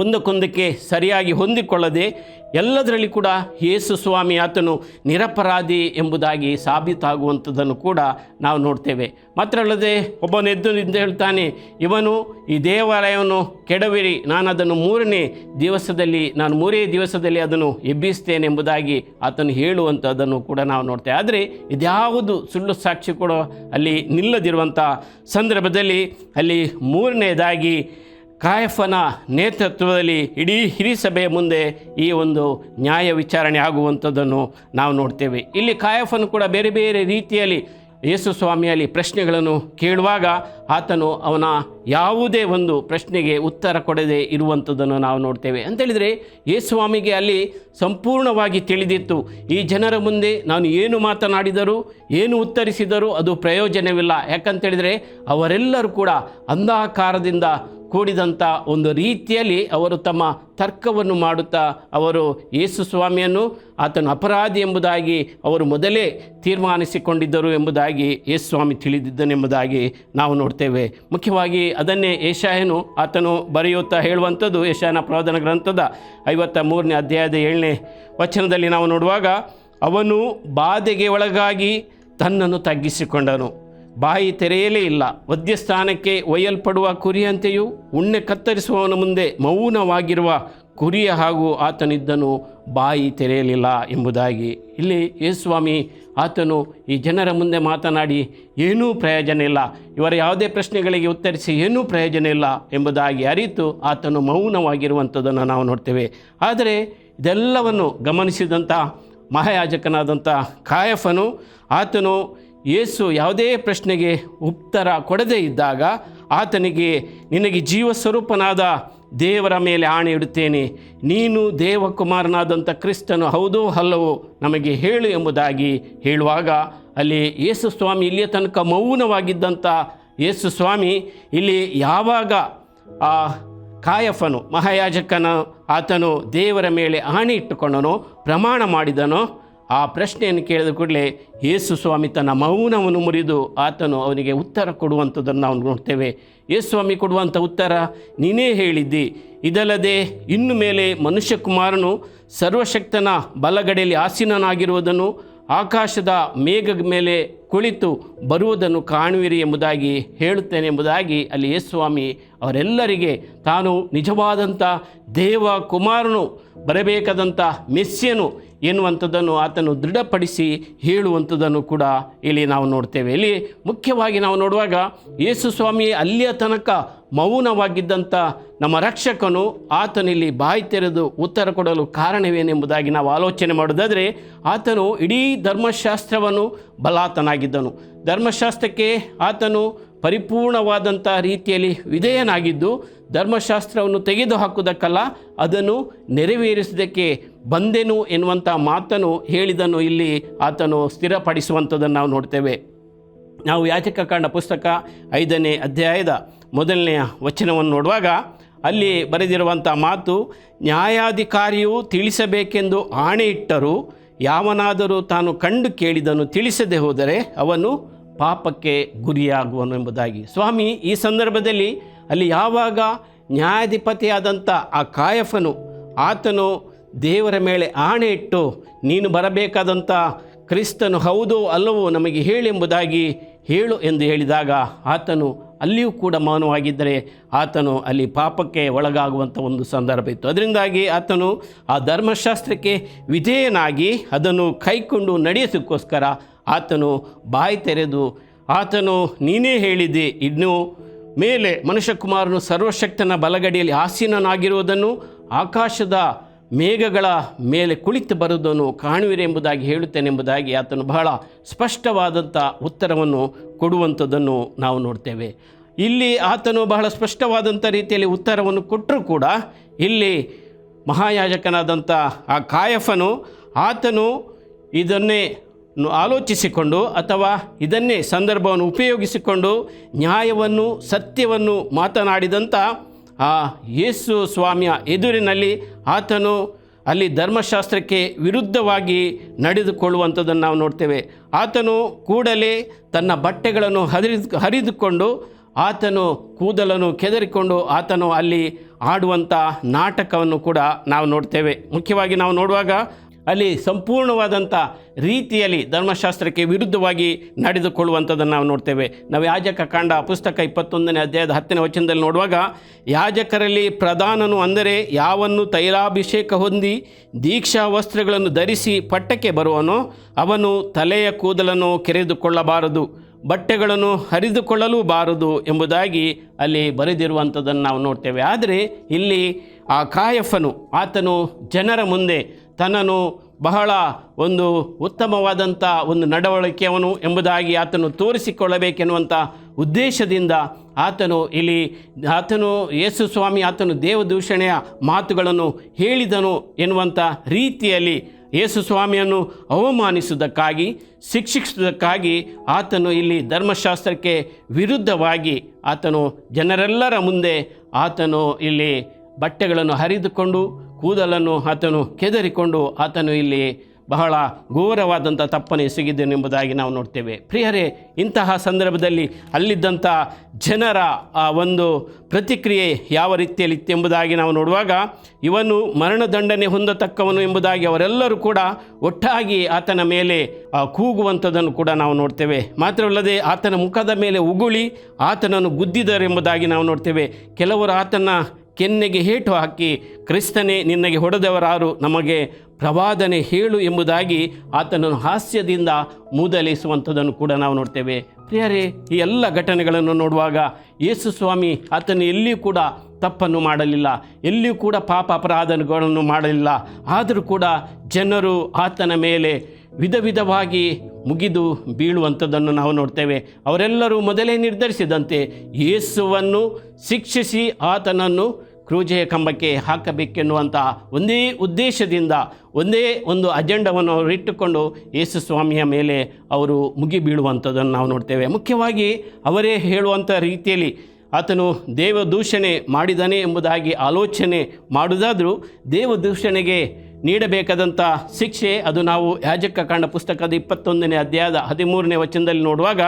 ಒಂದಕ್ಕೊಂದಕ್ಕೆ ಸರಿಯಾಗಿ ಹೊಂದಿಕೊಳ್ಳದೆ ಎಲ್ಲದರಲ್ಲಿ ಕೂಡ ಯೇಸು ಸ್ವಾಮಿ ಆತನು ನಿರಪರಾಧಿ ಎಂಬುದಾಗಿ ಸಾಬೀತಾಗುವಂಥದ್ದನ್ನು ಕೂಡ ನಾವು ನೋಡ್ತೇವೆ. ಮಾತ್ರ ಅಲ್ಲದೆ ಒಬ್ಬನೆದ್ದು ನಿಂತು ಹೇಳ್ತಾನೆ, ಇವನು ಈ ದೇವಾಲಯವನ್ನು ಕೆಡವಿರಿ, ನಾನು ಅದನ್ನು ಮೂರನೇ ದಿವಸದಲ್ಲಿ, ನಾನು ಮೂರೇ ದಿವಸದಲ್ಲಿ ಅದನ್ನು ಎಬ್ಬಿಸ್ತೇನೆ ಎಂಬುದಾಗಿ ಆತನು ಹೇಳುವಂಥದ್ದನ್ನು ಕೂಡ ನಾವು ನೋಡ್ತೇವೆ. ಆದರೆ ಇದ್ಯಾವುದು ಸುಳ್ಳು ಸಾಕ್ಷಿ ಕೂಡ ಅಲ್ಲಿ ನಿಲ್ಲದಿರುವಂಥ ಸಂದರ್ಭದಲ್ಲಿ ಅಲ್ಲಿ ಮೂರನೇದಾಗಿ ಕಾಯಫನ ನೇತೃತ್ವದಲ್ಲಿ ಇಡೀ ಹಿರಿ ಸಭೆಯ ಮುಂದೆ ಈ ಒಂದು ನ್ಯಾಯ ವಿಚಾರಣೆ ಆಗುವಂಥದ್ದನ್ನು ನಾವು ನೋಡ್ತೇವೆ. ಇಲ್ಲಿ ಕಾಯಫನು ಕೂಡ ಬೇರೆ ಬೇರೆ ರೀತಿಯಲ್ಲಿ ಯೇಸು ಸ್ವಾಮಿಯಲ್ಲಿ ಪ್ರಶ್ನೆಗಳನ್ನು ಕೇಳುವಾಗ ಆತನು ಅವನ ಯಾವುದೇ ಒಂದು ಪ್ರಶ್ನೆಗೆ ಉತ್ತರ ಕೊಡದೆ ಇರುವಂಥದ್ದನ್ನು ನಾವು ನೋಡ್ತೇವೆ. ಅಂತೇಳಿದರೆ ಯೇಸು ಸ್ವಾಮಿಗೆ ಅಲ್ಲಿ ಸಂಪೂರ್ಣವಾಗಿ ತಿಳಿದಿತ್ತು. ಈ ಜನರ ಮುಂದೆ ನಾನು ಏನು ಮಾತನಾಡಿದರೂ, ಏನು ಉತ್ತರಿಸಿದರೂ ಅದು ಪ್ರಯೋಜನವಿಲ್ಲ. ಯಾಕಂತೇಳಿದರೆ ಅವರೆಲ್ಲರೂ ಕೂಡ ಅಂಧಾಕಾರದಿಂದ ಕೂಡಿದಂಥ ಒಂದು ರೀತಿಯಲ್ಲಿ ಅವರು ತಮ್ಮ ತರ್ಕವನ್ನು ಮಾಡುತ್ತಾ ಅವರು ಯೇಸು ಸ್ವಾಮಿಯನ್ನು ಆತನು ಅಪರಾಧಿ ಎಂಬುದಾಗಿ ಅವರು ಮೊದಲೇ ತೀರ್ಮಾನಿಸಿಕೊಂಡಿದ್ದರು ಎಂಬುದಾಗಿ ಯೇಸು ಸ್ವಾಮಿ ತಿಳಿದಿದ್ದನೆಂಬುದಾಗಿ ನಾವು ನೋಡ್ತೇವೆ. ಮುಖ್ಯವಾಗಿ ಅದನ್ನೇ ಏಷಾಯನು ಆತನು ಬರೆಯುತ್ತಾ ಹೇಳುವಂಥದ್ದು ಏಷಾಯನ ಪ್ರವಾದನ ಗ್ರಂಥದ ಐವತ್ತ ಮೂರನೇ ಅಧ್ಯಾಯದ ಏಳನೇ ವಚನದಲ್ಲಿ ನಾವು ನೋಡುವಾಗ, ಅವನು ಬಾಧೆಗೆ ಒಳಗಾಗಿ ತನ್ನನ್ನು ತಗ್ಗಿಸಿಕೊಂಡನು. ಬಾಯಿ ತೆರೆಯಲೇ ಇಲ್ಲ. ವದ್ಯಸ್ಥಾನಕ್ಕೆ ಒಯ್ಯಲ್ಪಡುವ ಕುರಿಯಂತೆಯೂ ಉಣ್ಣೆ ಕತ್ತರಿಸುವವನ ಮುಂದೆ ಮೌನವಾಗಿರುವ ಕುರಿಯ ಹಾಗೂ ಆತನಿದ್ದನು ಬಾಯಿ ತೆರೆಯಲಿಲ್ಲ ಎಂಬುದಾಗಿ. ಇಲ್ಲಿ ಯೇಸ್ವಾಮಿ ಆತನು ಈ ಜನರ ಮುಂದೆ ಮಾತನಾಡಿ, ಏನೂ ಪ್ರಯೋಜನ ಇಲ್ಲ. ಇವರ ಯಾವುದೇ ಪ್ರಶ್ನೆಗಳಿಗೆ ಉತ್ತರಿಸಿ ಏನೂ ಪ್ರಯೋಜನ ಇಲ್ಲ ಎಂಬುದಾಗಿ ಅರಿತು ಆತನು ಮೌನವಾಗಿರುವಂಥದ್ದನ್ನು ನಾವು ನೋಡ್ತೇವೆ. ಆದರೆ ಇದೆಲ್ಲವನ್ನು ಗಮನಿಸಿದಂಥ ಮಹಾಯಾಜಕನಾದಂಥ ಕಾಯಫನು ಆತನು ಯೇಸು ಯಾವುದೇ ಪ್ರಶ್ನೆಗೆ ಉತ್ತರ ಕೊಡದೇ ಇದ್ದಾಗ ಆತನಿಗೆ, ನಿನಗೆ ಜೀವ ಸ್ವರೂಪನಾದ ದೇವರ ಮೇಲೆ ಆಣೆ ಇಡುತ್ತೇನೆ ನೀನು ದೇವಕುಮಾರನಾದಂಥ ಕ್ರಿಸ್ತನು ಹೌದೋ ಅಲ್ಲವೋ ನಮಗೆ ಹೇಳು ಎಂಬುದಾಗಿ ಹೇಳುವಾಗ ಅಲ್ಲಿ ಯೇಸು ಸ್ವಾಮಿ ಇಲ್ಲಿಯ ತನಕ ಮೌನವಾಗಿದ್ದಂಥ ಯೇಸು ಸ್ವಾಮಿ ಇಲ್ಲಿ ಯಾವಾಗ ಆ ಕಾಯಫನು ಮಹಾಯಾಜಕನ ಆತನು ದೇವರ ಮೇಲೆ ಆಣೆ ಇಟ್ಟುಕೊಂಡನೋ ಪ್ರಮಾಣ ಮಾಡಿದನೋ ಆ ಪ್ರಶ್ನೆಯನ್ನು ಕೇಳಿದ ಕೂಡಲೇ ಯೇಸು ಸ್ವಾಮಿ ತನ್ನ ಮೌನವನ್ನು ಮುರಿದು ಆತನು ಅವನಿಗೆ ಉತ್ತರ ಕೊಡುವಂಥದ್ದನ್ನು ನಾವು ನೋಡ್ತೇವೆ. ಯೇಸು ಸ್ವಾಮಿ ಕೊಡುವಂಥ ಉತ್ತರ, ನೀನೇ ಹೇಳಿದ್ದಿ, ಇದಲ್ಲದೆ ಇನ್ನು ಮೇಲೆ ಮನುಷ್ಯಕುಮಾರನು ಸರ್ವಶಕ್ತನ ಬಲಗಡೆಯಲ್ಲಿ ಆಸೀನನಾಗಿರುವುದನ್ನು, ಆಕಾಶದ ಮೇಘದ ಮೇಲೆ ಕುಳಿತು ಬರುವುದನ್ನು ಕಾಣುವಿರಿ ಎಂಬುದಾಗಿ ಹೇಳುತ್ತೇನೆ ಎಂಬುದಾಗಿ ಅಲ್ಲಿ ಯೇಸ್ವಾಮಿ ಅವರೆಲ್ಲರಿಗೆ ತಾನು ನಿಜವಾದಂಥ ದೇವ ಕುಮಾರನು ಬರಬೇಕಾದಂಥ ಮೆಸ್ಸಿಯನು ಎನ್ನುವಂಥದ್ದನ್ನು ಆತನು ದೃಢಪಡಿಸಿ ಹೇಳುವಂಥದ್ದನ್ನು ಕೂಡ ಇಲ್ಲಿ ನಾವು ನೋಡ್ತೇವೆ. ಇಲ್ಲಿ ಮುಖ್ಯವಾಗಿ ನಾವು ನೋಡುವಾಗ ಯೇಸು ಸ್ವಾಮಿ ಅಲ್ಲಿಯ ತನಕ ಮೌನವಾಗಿದ್ದಂಥ ನಮ್ಮ ರಕ್ಷಕನು ಆತನಿಲ್ಲಿ ಬಾಯಿ ತೆರೆದು ಉತ್ತರ ಕೊಡಲು ಕಾರಣವೇನೆಂಬುದಾಗಿ ನಾವು ಆಲೋಚನೆ ಮಾಡೋದಾದರೆ ಆತನು ಇಡೀ ಧರ್ಮಶಾಸ್ತ್ರವನ್ನು ಬಲಾತನಾಗಿದ್ದನು. ಧರ್ಮಶಾಸ್ತ್ರಕ್ಕೆ ಆತನು ಪರಿಪೂರ್ಣವಾದಂಥ ರೀತಿಯಲ್ಲಿ ವಿಧೇಯನಾಗಿದ್ದು ಧರ್ಮಶಾಸ್ತ್ರವನ್ನು ತೆಗೆದುಹಾಕುವುದಕ್ಕಲ್ಲ, ಅದನ್ನು ನೆರವೇರಿಸುವುದಕ್ಕೆ ಬಂದೆನು ಎನ್ನುವಂಥ ಮಾತನ್ನು ಹೇಳಿದನು ಇಲ್ಲಿ ಆತನು ಸ್ಥಿರಪಡಿಸುವಂಥದ್ದನ್ನು ನಾವು ನೋಡ್ತೇವೆ. ನಾವು ಯಾಚಕ ಕಾಂಡ ಪುಸ್ತಕ ಐದನೇ ಅಧ್ಯಾಯದ ಮೊದಲನೆಯ ವಚನವನ್ನು ನೋಡುವಾಗ ಅಲ್ಲಿ ಬರೆದಿರುವಂಥ ಮಾತು, ನ್ಯಾಯಾಧಿಕಾರಿಯು ತಿಳಿಸಬೇಕೆಂದು ಆಣೆ ಇಟ್ಟರು ಯಾವನಾದರೂ ತಾನು ಕಂಡು ಕೇಳಿದನು ತಿಳಿಸದೆ ಹೋದರೆ ಅವನು ಪಾಪಕ್ಕೆ ಗುರಿಯಾಗುವನು ಎಂಬುದಾಗಿ. ಸ್ವಾಮಿ, ಈ ಸಂದರ್ಭದಲ್ಲಿ ಅಲ್ಲಿ ಯಾವಾಗ ನ್ಯಾಯಾಧಿಪತಿಯಾದಂಥ ಆ ಕಾಯಫನು ಆತನು ದೇವರ ಮೇಲೆ ಆಣೆ ಇಟ್ಟು ನೀನು ಬರಬೇಕಾದಂಥ ಕ್ರಿಸ್ತನು ಹೌದೋ ಅಲ್ಲವೋ ನಮಗೆ ಹೇಳೆಂಬುದಾಗಿ ಹೇಳು ಎಂದು ಹೇಳಿದಾಗ ಆತನು ಅಲ್ಲಿಯೂ ಕೂಡ ಮೌನವಾಗಿದ್ದರೆ ಆತನು ಅಲ್ಲಿ ಪಾಪಕ್ಕೆ ಒಳಗಾಗುವಂಥ ಒಂದು ಸಂದರ್ಭ ಇತ್ತು. ಅದರಿಂದಾಗಿ ಆತನು ಆ ಧರ್ಮಶಾಸ್ತ್ರಕ್ಕೆ ವಿಧೇಯನಾಗಿ ಅದನ್ನು ಕೈಕೊಂಡು ನಡೆಯೋದಕ್ಕೋಸ್ಕರ ಆತನು ಬಾಯಿ ತೆರೆದು ಆತನು ನೀನೇ ಹೇಳಿದೆ ಇನ್ನು ಮೇಲೆ ಮನುಷ್ಯಕುಮಾರನು ಸರ್ವಶಕ್ತನ ಬಲಗಡಿಯಲ್ಲಿ ಆಸೀನನಾಗಿರುವುದನ್ನು ಆಕಾಶದ ಮೇಘಗಳ ಮೇಲೆ ಕುಳಿತು ಬರುವುದನ್ನು ಕಾಣುವಿರೆ ಎಂಬುದಾಗಿ ಹೇಳುತ್ತೇನೆಂಬುದಾಗಿ ಆತನು ಬಹಳ ಸ್ಪಷ್ಟವಾದಂಥ ಉತ್ತರವನ್ನು ಕೊಡುವಂಥದ್ದನ್ನು ನಾವು ನೋಡ್ತೇವೆ. ಇಲ್ಲಿ ಆತನು ಬಹಳ ಸ್ಪಷ್ಟವಾದಂಥ ರೀತಿಯಲ್ಲಿ ಉತ್ತರವನ್ನು ಕೊಟ್ಟರೂ ಕೂಡ ಇಲ್ಲಿ ಮಹಾಯಾಜಕನಾದಂಥ ಆ ಕಾಯಫನು ಆತನು ಇದನ್ನೇ ಆಲೋಚಿಸಿಕೊಂಡು ಅಥವಾ ಇದನ್ನೇ ಸಂದರ್ಭವನ್ನು ಉಪಯೋಗಿಸಿಕೊಂಡು ನ್ಯಾಯವನ್ನು, ಸತ್ಯವನ್ನು ಮಾತನಾಡಿದಂಥ ಆ ಯೇಸು ಸ್ವಾಮಿಯ ಎದುರಿನಲ್ಲಿ ಆತನು ಅಲ್ಲಿ ಧರ್ಮಶಾಸ್ತ್ರಕ್ಕೆ ವಿರುದ್ಧವಾಗಿ ನಡೆದುಕೊಳ್ಳುವಂಥದ್ದನ್ನು ನಾವು ನೋಡ್ತೇವೆ. ಆತನು ಕೂಡಲೇ ತನ್ನ ಬಟ್ಟೆಗಳನ್ನು ಹರಿದು ಹರಿದುಕೊಂಡು ಆತನು ಕೂದಲನ್ನು ಕೆದರಿಕೊಂಡು ಆತನು ಅಲ್ಲಿ ಆಡುವಂಥ ನಾಟಕವನ್ನು ಕೂಡ ನಾವು ನೋಡ್ತೇವೆ. ಮುಖ್ಯವಾಗಿ ನಾವು ನೋಡುವಾಗ ಅಲ್ಲಿ ಸಂಪೂರ್ಣವಾದಂಥ ರೀತಿಯಲ್ಲಿ ಧರ್ಮಶಾಸ್ತ್ರಕ್ಕೆ ವಿರುದ್ಧವಾಗಿ ನಡೆದುಕೊಳ್ಳುವಂಥದ್ದನ್ನು ನಾವು ನೋಡ್ತೇವೆ. ನಾವು ಯಾಜಕ ಕಾಂಡ ಪುಸ್ತಕ ಇಪ್ಪತ್ತೊಂದನೇ ಅಧ್ಯಾಯದ ಹತ್ತನೇ ವಚನದಲ್ಲಿ ನೋಡುವಾಗ, ಯಾಜಕರಲ್ಲಿ ಪ್ರಧಾನನು ಅಂದರೆ ಯಾವನ್ನು ತೈಲಾಭಿಷೇಕ ಹೊಂದಿ ದೀಕ್ಷಾ ವಸ್ತ್ರಗಳನ್ನು ಧರಿಸಿ ಪಟ್ಟಕ್ಕೆ ಬರುವನೋ, ಅವನು ತಲೆಯ ಕೂದಲನ್ನು ಕೆರೆದುಕೊಳ್ಳಬಾರದು, ಬಟ್ಟೆಗಳನ್ನು ಹರಿದುಕೊಳ್ಳಲೂ ಬಾರದು ಎಂಬುದಾಗಿ ಅಲ್ಲಿ ಬರೆದಿರುವಂಥದ್ದನ್ನು ನಾವು ನೋಡ್ತೇವೆ. ಆದರೆ ಇಲ್ಲಿ ಆ ಕಾಯಫನು ಆತನು ಜನರ ಮುಂದೆ ತನ್ನನ್ನು ಬಹಳ ಒಂದು ಉತ್ತಮವಾದಂಥ ಒಂದು ನಡವಳಿಕೆಯವನು ಎಂಬುದಾಗಿ ಆತನು ತೋರಿಸಿಕೊಳ್ಳಬೇಕೆನ್ನುವಂಥ ಉದ್ದೇಶದಿಂದ ಆತನು ಇಲ್ಲಿ ಆತನು ಯೇಸು ಸ್ವಾಮಿ, ಆತನು ದೇವದೂಷಣೆಯ ಮಾತುಗಳನ್ನು ಹೇಳಿದನು ಎನ್ನುವಂಥ ರೀತಿಯಲ್ಲಿ ಯೇಸು ಸ್ವಾಮಿಯನ್ನು ಅವಮಾನಿಸುವುದಕ್ಕಾಗಿ, ಶಿಕ್ಷಿಸುವುದಕ್ಕಾಗಿ ಆತನು ಇಲ್ಲಿ ಧರ್ಮಶಾಸ್ತ್ರಕ್ಕೆ ವಿರುದ್ಧವಾಗಿ ಆತನು ಜನರೆಲ್ಲರ ಮುಂದೆ ಆತನು ಇಲ್ಲಿ ಬಟ್ಟೆಗಳನ್ನು ಹರಿದುಕೊಂಡು ಕೂದಲನ್ನು ಆತನು ಕೆದರಿಕೊಂಡು ಆತನು ಇಲ್ಲಿ ಬಹಳ ಘೋರವಾದಂಥ ತಪ್ಪನೆ ಎಸಗಿದ್ದನೆಂಬುದಾಗಿ ನಾವು ನೋಡ್ತೇವೆ. ಪ್ರಿಯರೇ, ಇಂತಹ ಸಂದರ್ಭದಲ್ಲಿ ಅಲ್ಲಿದ್ದಂಥ ಜನರ, ಆ, ಒಂದು ಪ್ರತಿಕ್ರಿಯೆ ಯಾವ ರೀತಿಯಲ್ಲಿತ್ತೆಂಬುದಾಗಿ ನಾವು ನೋಡುವಾಗ, ಇವನು ಮರಣದಂಡನೆ ಹೊಂದತಕ್ಕವನು ಎಂಬುದಾಗಿ ಅವರೆಲ್ಲರೂ ಕೂಡ ಒಟ್ಟಾಗಿ ಆತನ ಮೇಲೆ ಕೂಗುವಂಥದ್ದನ್ನು ಕೂಡ ನಾವು ನೋಡ್ತೇವೆ. ಮಾತ್ರವಲ್ಲದೆ ಆತನ ಮುಖದ ಮೇಲೆ ಉಗುಳಿ ಆತನನ್ನು ಗುದ್ದಿದರೆಂಬುದಾಗಿ ನಾವು ನೋಡ್ತೇವೆ. ಕೆಲವರು ಆತನ ಕೆನ್ನೆಗೆ ಹೇಟು ಹಾಕಿ ಕ್ರಿಸ್ತನೇ ನಿನ್ನಗೆ ಹೊಡೆದವರಾರು ನಮಗೆ ಪ್ರವಾದನೆ ಹೇಳು ಎಂಬುದಾಗಿ ಆತನನ್ನು ಹಾಸ್ಯದಿಂದ ಮೂದಲಿಸುವಂಥದ್ದನ್ನು ಕೂಡ ನಾವು ನೋಡ್ತೇವೆ. ಪ್ರಿಯರೇ, ಈ ಎಲ್ಲ ಘಟನೆಗಳನ್ನು ನೋಡುವಾಗ ಯೇಸು ಸ್ವಾಮಿ ಆತನು ಎಲ್ಲಿಯೂ ಕೂಡ ತಪ್ಪನ್ನು ಮಾಡಲಿಲ್ಲ, ಎಲ್ಲಿಯೂ ಕೂಡ ಪಾಪ ಅಪರಾಧಗಳನ್ನು ಮಾಡಲಿಲ್ಲ. ಆದರೂ ಕೂಡ ಜನರು ಆತನ ಮೇಲೆ ವಿಧ ವಿಧವಾಗಿ ಮುಗಿದು ಬೀಳುವಂಥದ್ದನ್ನು ನಾವು ನೋಡ್ತೇವೆ. ಅವರೆಲ್ಲರೂ ಮೊದಲೇ ನಿರ್ಧರಿಸಿದಂತೆ ಯೇಸುವನ್ನು ಶಿಕ್ಷಿಸಿ ಆತನನ್ನು ಕ್ರೂಜೆಯ ಕಂಬಕ್ಕೆ ಹಾಕಬೇಕೆನ್ನುವಂಥ ಒಂದೇ ಉದ್ದೇಶದಿಂದ, ಒಂದೇ ಒಂದು ಅಜೆಂಡವನ್ನು ಅವರಿಟ್ಟುಕೊಂಡು ಯೇಸು ಸ್ವಾಮಿಯ ಮೇಲೆ ಅವರು ಮುಗಿಬೀಳುವಂಥದ್ದನ್ನು ನಾವು ನೋಡ್ತೇವೆ. ಮುಖ್ಯವಾಗಿ ಅವರೇ ಹೇಳುವಂಥ ರೀತಿಯಲ್ಲಿ ಆತನು ದೇವದೂಷಣೆ ಮಾಡಿದಾನೆ ಎಂಬುದಾಗಿ ಆಲೋಚನೆ ಮಾಡುವುದಾದರೂ ದೇವದೂಷಣೆಗೆ ನೀಡಬೇಕಾದಂಥ ಶಿಕ್ಷೆ ಅದು ನಾವು ಯಾಜಕ ಕಾಂಡ ಪುಸ್ತಕದ ಇಪ್ಪತ್ತೊಂದನೇ ಅಧ್ಯಾಯದ ಹದಿಮೂರನೇ ವಚನದಲ್ಲಿ ನೋಡುವಾಗ,